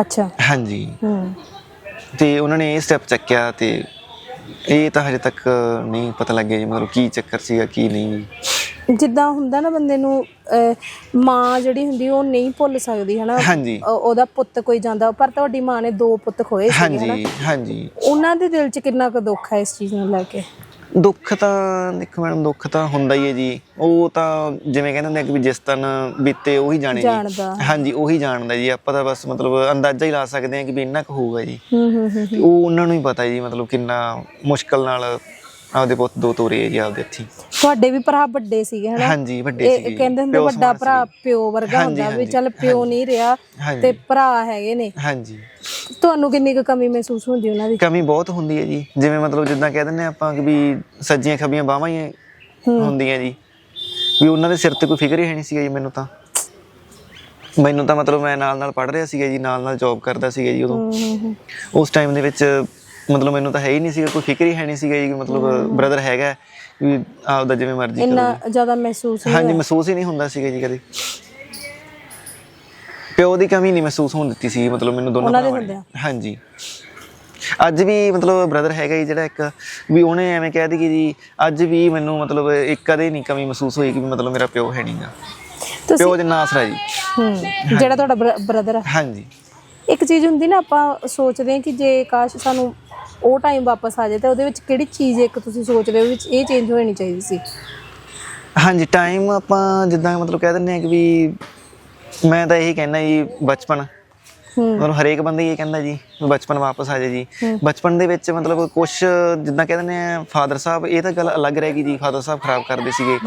ਅੱਛਾ। ਹਾਂਜੀ। ਤੇ ਉਹਨਾਂ ਨੇ ਇਹ ਸਟੈਪ ਚੱਕਿਆ ਤੇ ਇਹ ਤਾਂ ਹਜੇ ਤੱਕ ਨਹੀਂ ਪਤਾ ਲੱਗਿਆ ਜੀ ਮਤਲਬ ਕੀ ਚੱਕਰ ਸੀਗਾ ਕੀ ਨਹੀਂ। ਜਿੱਦਾਂ ਹੁੰਦਾ ਨਾ ਬੰਦੇ ਨੂੰ ਮਾਂ ਜਿਹੜੀ ਹੁੰਦੀ ਉਹ ਨਹੀਂ ਭੁੱਲ ਸਕਦੀ ਹਨਾ? ਉਹਦਾ ਪੁੱਤ ਕੋਈ ਜਾਂਦਾ ਪਰ ਤੁਹਾਡੀ ਮਾਂ ਨੇ ਦੋ ਪੁੱਤ ਖੋਏ ਸੀ ਹਨਾ? ਹਾਂਜੀ ਹਾਂਜੀ। ਉਹਨਾਂ ਦੇ ਦਿਲ 'ਚ ਕਿੰਨਾ ਕੁ ਦੁੱਖ ਹੈ ਇਸ ਚੀਜ਼ ਨੂੰ ਲੈ ਕੇ? ਦੁੱਖ ਤਾਂ ਦੇਖੋ ਮੈਡਮ ਦੁੱਖ ਤਾਂ ਹੁੰਦਾ ਹੀ ਹੈ ਜੀ। ਉਹ ਤਾਂ ਜਿਵੇਂ ਕਹਿੰਦੇ ਹੁੰਦੇ ਆ ਕਿ ਵੀ ਜਿਸ ਤਨ ਬੀਤੇ ਉਹੀ ਜਾਣੇ ਜੀ। ਜਾਣਦਾ। ਹਾਂਜੀ ਉਹੀ ਜਾਣਦਾ ਜੀ। ਆਪਾਂ ਤਾਂ ਬਸ ਮਤਲਬ ਅੰਦਾਜ਼ਾ ਹੀ ਲਾ ਸਕਦੇ ਹਾਂ ਕਿ ਵੀ ਇੰਨਾ ਕੁ ਹੋਊਗਾ ਜੀ। ਹੂੰ ਹੂੰ ਹੂੰ ਉਹ ਉਹਨਾਂ ਨੂੰ ਹੀ ਪਤਾ ਜੀ ਮਤਲਬ ਕਿੰਨਾ ਮੁਸ਼ਕਲ ਨਾਲ ਆਪਦੇ ਪੁੱਤ ਦੋ ਤੋਰੇ ਜੀ ਆਪਦੇ ਹੱਥੀ ਤੁਹਾਡੇ ਵੀ ਭਰਾ ਵੱਡੇ ਸੀਗੇ ਹਨਾ? ਹਾਂਜੀ ਵੱਡੇ ਇਹ ਸੀਗੇ ਜੀ। ਕਹਿੰਦੇ ਹੁੰਦੇ ਪਿਓ ਵੱਡਾ ਸਮਾਨ ਭਰਾ ਪਿਓ ਵਰਗਾ ਹਾਂਜੀ, ਹੁੰਦਾ ਵੀ ਹਾਂਜੀ, ਚੱਲ ਪਿਓ ਨਹੀਂ ਰਿਹਾ ਹਾਂਜੀ। ਤੇ ਭਰਾ ਹੈਗੇ ਨੇ। ਹਾਂਜੀ। ਤੁਹਾਨੂੰ ਕਿੰਨੀ ਕੁ ਕਮੀ ਮਹਿਸੂਸ ਹੁੰਦੀ ਉਹਨਾਂ ਦੀ? ਕਮੀ ਬਹੁਤ ਹੁੰਦੀ ਹੈ ਜੀ। ਜਿਵੇਂ ਮਤਲਬ ਜਿੱਦਾਂ ਕਹਿ ਦਿੰਦੇ ਆਪਾਂ ਕਿ ਵੀ ਸੱਜੀਆਂ ਖੱਬੀਆਂ ਬਾਹਾਂ ਹੀ ਹੁੰਦੀਆਂ ਜੀ। ਵੀ ਉਹਨਾਂ ਦੇ ਸਿਰ ਤੇ ਕੋਈ ਫਿਕਰ ਹੀ ਹੈ ਨਹੀਂ ਸੀਗਾ ਜੀ ਮੈਨੂੰ ਤਾਂ। ਮੈਨੂੰ ਤਾਂ ਮਤਲਬ ਮੈਂ ਨਾਲ ਨਾਲ ਪੜ੍ਹ ਰਿਹਾ ਸੀਗਾ ਜੀ ਨਾਲ ਨਾਲ ਜੌਬ ਕਰਦਾ ਸੀਗਾ ਜੀ ਉਦੋਂ। ਉਸ ਟਾਈਮ ਦੇ ਵਿੱਚ ਮਤਲਬ ਮੈਨੂੰ ਤਾਂ ਹੈ ਹੀ ਨਹੀਂ ਸੀਗਾ ਕੋਈ ਫਿਕਰ ਹੀ ਹੈ ਨਹੀਂ ਸੀਗਾ ਜੀ ਕਿ ਮਤਲਬ ਬ੍ਰਦਰ ਹੈਗਾ ਵੀ ਆਪਦਾ ਜਿਵੇਂ ਮਰਜ਼ੀ ਕਰੋ ਇੰਨਾ ਜ਼ਿਆਦਾ ਮਹਿਸੂਸ ਨਹੀਂ ਹਾਂਜੀ ਮਹਿਸੂਸ ਹੀ ਨਹੀਂ ਹੁੰਦਾ ਸੀਗਾ ਜੀ ਕਦੇ। ਪਿਓ ਦੀ ਕਮੀ ਨਹੀਂ ਮਹਿਸੂਸ ਹੋਣ ਦਿੱਤੀ ਸੀ ਮਤਲਬ ਮੈਨੂੰ ਦੋਨੋਂ ਉਹਨਾਂ ਦੇ ਭਰਾਵਾਂ ਨੇ। ਹੁੰਦਿਆਂ? ਹਾਂਜੀ। ਅੱਜ ਵੀ ਮਤਲਬ ਬ੍ਰਦਰ ਹੈਗਾ ਜੀ ਜਿਹੜਾ ਇੱਕ ਵੀ ਉਹਨੇ ਐਵੇਂ ਕਹਿ ਦਿੱਤੀ ਜੀ ਅੱਜ ਵੀ ਮੈਨੂੰ ਮਤਲਬ ਇੱਕ ਕਦੇ ਨਹੀਂ ਕਮੀ ਮਹਿਸੂਸ ਹੋਈ ਕਿ ਵੀ ਮਤਲਬ ਮੇਰਾ ਪਿਓ ਹੈ ਨਹੀਂਗਾ ਤੁਸੀਂ ਪਿਓ ਜਿੰਨਾ ਆਸਰਾ ਜੀ। ਹੂੰ ਜਿਹੜਾ ਤੁਹਾਡਾ ਬ੍ਰਦਰ ਹਾਂਜੀ। ਇੱਕ ਚੀਜ਼ ਹੁੰਦੀ ਨਾ ਆਪਾਂ ਸੋਚਦੇ ਹਾਂ ਕਿ ਜੇ ਕਾਸ਼ ਸਾਨੂੰ ਉਹ ਟਾਈਮ ਵਾਪਸ ਆ ਜਾਏ ਤਾਂ ਉਹਦੇ ਵਿੱਚ ਕਿਹੜੀ ਚੀਜ਼ ਇੱਕ ਤੁਸੀਂ ਸੋਚਦੇ ਹੋ ਵਿੱਚ ਇਹ ਚੇਂਜ ਹੋਣੀ ਚਾਹੀਦੀ ਸੀ? ਹਾਂਜੀ ਟਾਈਮ ਆਪਾਂ ਜਿੱਦਾਂ ਮਤਲਬ ਕਹਿ ਦਿੰਦੇ ਆ ਕਿ ਵੀ ਮੈਂ ਤਾਂ ਇਹੀ ਕਹਿਣਾ ਜੀ ਬਚਪਨ। ਹੂੰ। ਮਤਲਬ ਹਰੇਕ ਬੰਦਾ ਇਹ ਕਹਿੰਦਾ ਜੀ ਬਚਪਨ ਵਾਪਸ ਆ ਜਾਏ ਜੀ। ਬਚਪਨ ਦੇ ਵਿੱਚ ਮਤਲਬ ਕੁਝ ਜਿੱਦਾਂ ਕਹਿੰਦੇ ਨੇ ਫਾਦਰ ਸਾਹਿਬ ਇਹ ਤਾਂ ਗੱਲ ਅਲੱਗ ਰਹਿ ਗਈ ਜੀ ਫਾਦਰ ਸਾਹਿਬ ਖਰਾਬ ਕਰਦੇ ਸੀਗੇ।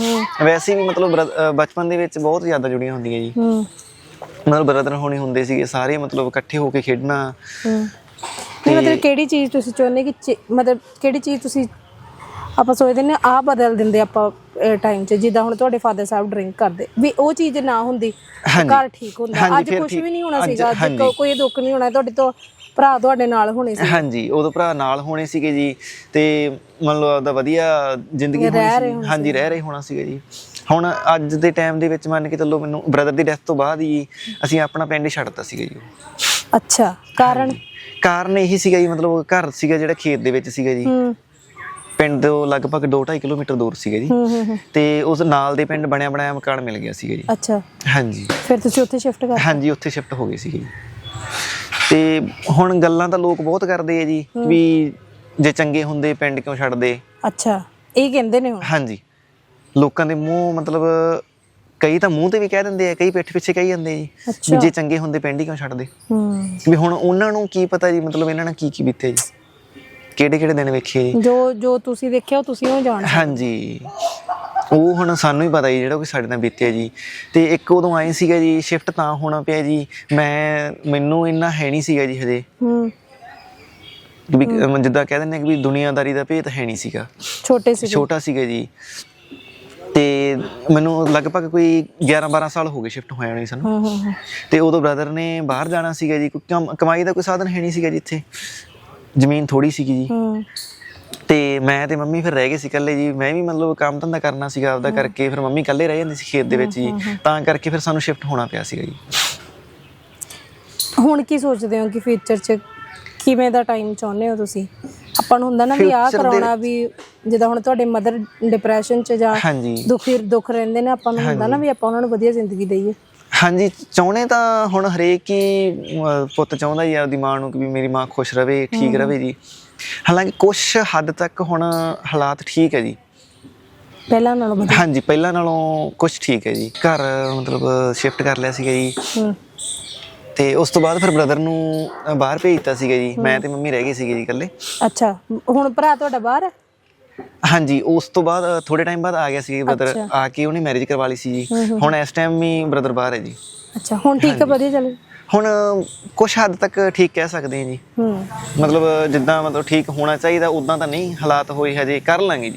ਵੈਸੇ ਵੀ ਮਤਲਬ ਬਚਪਨ ਦੇ ਵਿੱਚ ਬਹੁਤ ਜ਼ਿਆਦਾ ਜੁੜੀਆਂ ਹੁੰਦੀਆਂ ਜੀ। ਹੂੰ। ਮਤਲਬ ਬ੍ਰਦਰ ਹੋਣੇ ਹੁੰਦੇ ਸੀਗੇ ਸਾਰੇ ਮਤਲਬ ਇਕੱਠੇ ਹੋ ਕੇ ਖੇਡਣਾ। ਹੂੰ। ਨਹੀਂ ਮਤਲਬ ਕਿਹੜੀ ਚੀਜ਼ ਤੁਸੀਂ ਚਾਹੁੰਦੇ ਕਿ ਚੇ- ਮਤਲਬ ਕਿਹੜੀ ਚੀਜ਼ ਤੁਸੀਂ ਆਪਾਂ ਸੋਚਦੇ ਨੇ ਆ ਬਦਲ ਦਿੰਦੇ ਆਪਾਂ ਟਾਈਮ 'ਚ ਜਿੱਦਾਂ ਹੁਣ ਤੁਹਾਡੇ ਫਾਦਰ ਸਾਹਿਬ ਡਰਿੰਕ ਕਰਦੇ। ਵੀ ਉਹ ਚੀਜ਼ ਨਾ ਹੁੰਦੀ ਤਾਂ ਹਾਂਜੀ। ਘਰ ਠੀਕ ਹੁੰਦਾ। ਹਾਂਜੀ, ਅੱਜ ਫਿਰ ਕੁਝ ਠੀਕ- ਵੀ ਨਹੀਂ ਹੋਣਾ ਅੱਜ- ਸੀਗਾ ਅੱਜ ਹਾਂਜੀ। ਕੋ- ਕੋਈ ਦੁੱਖ ਨਹੀਂ ਹੋਣਾ ਤੁਹਾਡੇ ਤੋਂ ਭਰਾ ਤੁਹਾਡੇ ਨਾਲ ਹੋਣੇ ਸੀ। ਹਾਂਜੀ ਉਦੋਂ ਭਰਾ ਨਾਲ ਹੋਣੇ ਸੀਗੇ ਜੀ ਤੇ ਮੰਨ ਲਓ ਆਪਦਾ ਵਧੀਆ ਜ਼ਿੰਦਗੀ ਰਹਿ ਹੋਣੀ ਸੀ। ਹਾਂਜੀ ਰਹਿ ਰਹੇ ਹੋਣਾ ਸੀਗਾ ਜੀ। ਹੁਣ ਅੱਜ ਦੇ ਟਾਈਮ ਦੇ ਵਿੱਚ ਮੰਨ ਕੇ ਚੱਲੋ ਮੈਨੂੰ ਬ੍ਰਦਰ ਦੀ ਡੈਥ ਤੋਂ ਬਾਅਦ ਹੀ ਅਸੀਂ ਆਪਣਾ ਪਿੰਡ ਹੀ ਛੱਡਤਾ ਸੀਗਾ ਜੀ ਉਹ। ਅੱਛਾ ਕਾਰਨ? ਕਾਰਨ ਇਹੀ ਸੀਗਾ ਜੀ ਮਤਲਬ ਘਰ ਸੀਗਾ ਜਿਹੜਾ ਖੇਤ ਦੇ ਵਿੱਚ ਸੀਗਾ ਜੀ। ਹੂੰ। ਪਿੰਡ ਤੋਂ ਲਗਭਗ 2.5 ਕਿਲੋਮੀਟਰ ਦੂਰ ਸੀਗਾ ਜੀ। ਹੂੰ ਹੂੰ ਹੂੰ। ਤੇ ਉਸ ਨਾਲ ਦੇ ਪਿੰਡ ਬਣਿਆ ਬਣਾਇਆ ਮਕਾਨ ਮਿਲ ਗਿਆ ਸੀਗਾ ਜੀ। ਅੱਛਾ। ਹਾਂਜੀ। ਫਿਰ ਤੁਸੀਂ ਉੱਥੇ ਸ਼ਿਫਟ ਕਰ ਹਾਂਜੀ ਉੱਥੇ ਸ਼ਿਫਟ ਹੋ ਗਏ ਸੀਗੇ ਤੇ ਹੁਣ ਗੱਲਾਂ ਤਾਂ ਲੋਕ ਬਹੁਤ ਕਰਦੇ ਆ ਜੀ ਵੀ ਜੇ ਚੰਗੇ ਹੁੰਦੇ ਪਿੰਡ ਕਿਉਂ ਛੱਡਦੇ? ਅੱਛਾ ਇਹ ਕਹਿੰਦੇ ਨੇ ਹੁਣ? ਹਾਂਜੀ। ਲੋਕਾਂ ਦੇ ਮੂੰਹ ਮਤਲਬ ਕਈ ਤਾਂ ਮੂੰਹ ਤੇ ਵੀ ਕਹਿ ਦਿੰਦੇ ਆ ਕਈ ਪਿੱਠ ਪਿੱਛੇ ਕਹੀ ਜਾਂਦੇ ਜੀ। ਵੀ ਜੇ ਚੰਗੇ ਹੁੰਦੇ ਪਿੰਡ ਹੀ ਕਿਉਂ ਛੱਡਦੇ? ਹੂੰ। ਵੀ ਹੁਣ ਉਹਨਾਂ ਨੂੰ ਕੀ ਪਤਾ ਜੀ ਮਤਲਬ ਇਹਨਾਂ ਨੇ ਕੀ ਕੀ ਬੀਤੇ ਜੀ? ਕਿਹੜੇ ਕਿਹੜੇ ਦਿਨ ਵੇਖੇ? ਜੀ ਜੋ ਜੋ ਤੁਸੀਂ ਦੇਖਿਆ ਉਹ ਤੁਸੀਂ ਉਹ ਜਾਣ ਹਾਂਜੀ। ਉਹ ਹੁਣ ਸਾਨੂੰ ਹੀ ਪਤਾ ਜੀ ਜਿਹੜਾ ਕੋਈ ਸਾਡੇ ਨਾਲ ਬੀਤਿਆ ਜੀ। ਤੇ ਇੱਕ ਉਦੋਂ ਆਏ ਸੀਗਾ ਜੀ ਸ਼ਿਫਟ ਤਾਂ ਹੋਣਾ ਪਿਆ ਜੀ। ਮੈਂ ਮੈਨੂੰ ਇੰਨਾ ਹੈ ਨਹੀਂ ਸੀਗਾ ਜੀ ਹਜੇ। ਹੂੰ। ਵੀ ਜਿੱਦਾਂ ਕਹਿ ਦਿੰਦੇ ਆ ਕਿ ਵੀ ਦੁਨੀਆਦਾਰੀ ਦਾ ਭੇਤ ਹੈ ਨਹੀਂ ਸੀਗਾ। ਛੋਟੇ ਸੀ ਛੋਟਾ ਸੀਗਾ ਜੀ। ਤੇ ਮੈਨੂੰ ਲਗਭਗ ਕੋਈ 11 12 ਸਾਲ ਹੋ ਗਏ ਸ਼ਿਫਟ ਹੋਇਆ ਨਹੀਂ ਸਾਨੂੰ। ਤੇ ਉਦੋਂ ਬ੍ਰਦਰ ਨੇ ਬਾਹਰ ਜਾਣਾ ਸੀਗਾ ਜੀ ਕੋਈ ਕੰਮ- ਕਮਾਈ ਦਾ ਕੋਈ ਸਾਧਨ ਹੈ ਨਹੀਂ ਸੀਗਾ ਜੀ ਇੱਥੇ। ਜ਼ਮੀਨ ਥੋੜੀ ਸੀਗੀ ਜੀ। ਤੇ ਮੈਂ ਤੇ ਮੰਮੀ ਫਿਰ ਰਹਿ ਗਏ ਸੀ ਇਕੱਲੇ ਜੀ। ਮੈਂ ਵੀ ਮਤਲਬ ਕੰਮ ਧੰਦਾ ਕਰਨਾ ਸੀਗਾ ਆਪਦਾ ਕਰਕੇ ਫਿਰ ਮੰਮੀ ਇਕੱਲੇ ਰਹਿ ਜਾਂਦੀ ਸੀ ਖੇਤ ਦੇ ਵਿੱਚ ਜੀ। ਤਾਂ ਕਰਕੇ ਫਿਰ ਸਾਨੂੰ ਸ਼ਿਫਟ ਹੋਣਾ ਪਿਆ ਸੀਗਾ ਜੀ। ਹੁਣ ਕੀ ਸੋਚਦੇ ਹੋ ਕਿ ਫਿਊਚਰ 'ਚ ਕਿਵੇਂ ਦਾ ਟਾਈਮ ਚਾਹੁੰਦੇ ਹੋ ਤੁਸੀਂ? ਆਪਾਂ ਨੂੰ ਹੁੰਦਾ ਨਾ ਵੀ ਆਹ Future ਦੇ ਕਰਾਉਣਾ ਵੀ ਜਿੱਦਾਂ ਹੁਣ ਤੁਹਾਡੇ ਮਦਰ ਡਿਪਰੈਸ਼ਨ 'ਚ ਜਾਂ ਹਾਂਜੀ। ਦੁਖੀ ਦੁੱਖ ਰਹਿੰਦੇ ਨੇ ਆਪਾਂ ਨੂੰ ਹੁੰਦਾ ਨਾ ਵੀ ਆਪਾਂ ਉਹਨਾਂ ਨੂੰ ਵਧੀਆ ਜ਼ਿੰਦਗੀ ਦਈਏ। ਹਾਂਜੀ ਚਾਹੁੰਦੇ ਤਾਂ ਹੁਣ ਹਰੇਕ ਹੀ ਅਹ, ਪੁੱਤ ਚਾਹੁੰਦਾ ਜੀ ਆਪਦੀ ਮਾਂ ਨੂੰ ਕਿ ਵੀ ਮੇਰੀ ਮਾਂ ਖੁਸ਼ ਰਵੇ ਠੀਕ ਰਵੇ ਜੀ। ਹਾਲਾਂਕਿ ਕੁਝ ਹੱਦ ਤੱਕ ਹੁਣ ਹਾਲਾਤ ਠੀਕ ਹੈ ਜੀ। ਪਹਿਲਾਂ ਨਾਲੋਂ ਵਧੀਆ। ਹਾਂਜੀ ਪਹਿਲਾਂ ਨਾਲੋਂ ਕੁਝ ਠੀਕ ਹੈ ਜੀ। ਘਰ ਮਤਲਬ ਸ਼ਿਫਟ ਕਰ ਲਿਆ ਸੀਗਾ ਜੀ। ਹੂੰ। ਤੇ ਉਸ ਤੋਂ ਬਾਅਦ ਫਿਰ ਬ੍ਰਦਰ ਨੂੰ ਅ, ਬਾਹਰ ਭੇਜਤਾ ਸੀਗਾ ਜੀ। ਮੈਂ ਤੇ ਮੰਮੀ ਰਹਿ ਗਏ ਸੀਗੇ ਜੀ ਇਕੱਲੇ। ਅੱਛਾ ਹੁਣ ਭਰਾ ਤੁਹਾਡਾ ਬਾਹਰ ਹੈ? ਹਾਂਜੀ ਉਸ ਤੋਂ ਬਾਅਦ ਥੋੜੇ ਟਾਈਮ ਬਾਅਦ ਆ ਗਿਆ ਸੀ ਬ੍ਰਦਰ ਅੱਛਾ। ਆ ਕੇ ਉਹਨੇ ਮੈਰਿਜ ਕਰਵਾ ਲਈ ਸੀ ਜੀ। ਹੁਣ ਇਸ ਟਾਈਮ ਵੀ ਬ੍ਰਦਰ ਬਾਹਰ ਹੈ ਜੀ। ਅੱਛਾ ਹੁਣ ਠੀਕ ਹੈ ਵਧੀਆ ਚੱਲ। ਹੁਣ ਕੁਝ ਹੱਦ ਤੱਕ ਠੀਕ ਕਹਿ ਸਕਦੇ ਹਾਂ ਜੀ। ਹੂੰ। ਮਤਲਬ ਜਿੱਦਾਂ ਮਤਲਬ ਠੀਕ ਹੋਣਾ ਚਾਹੀਦਾ ਉਦਾਂ ਤਾਂ ਨਹੀਂ ਹਾਲਾਤ ਹੋਏ ਹਜੇ ਕਰ ਲਾਂਗੇ ਜੀ।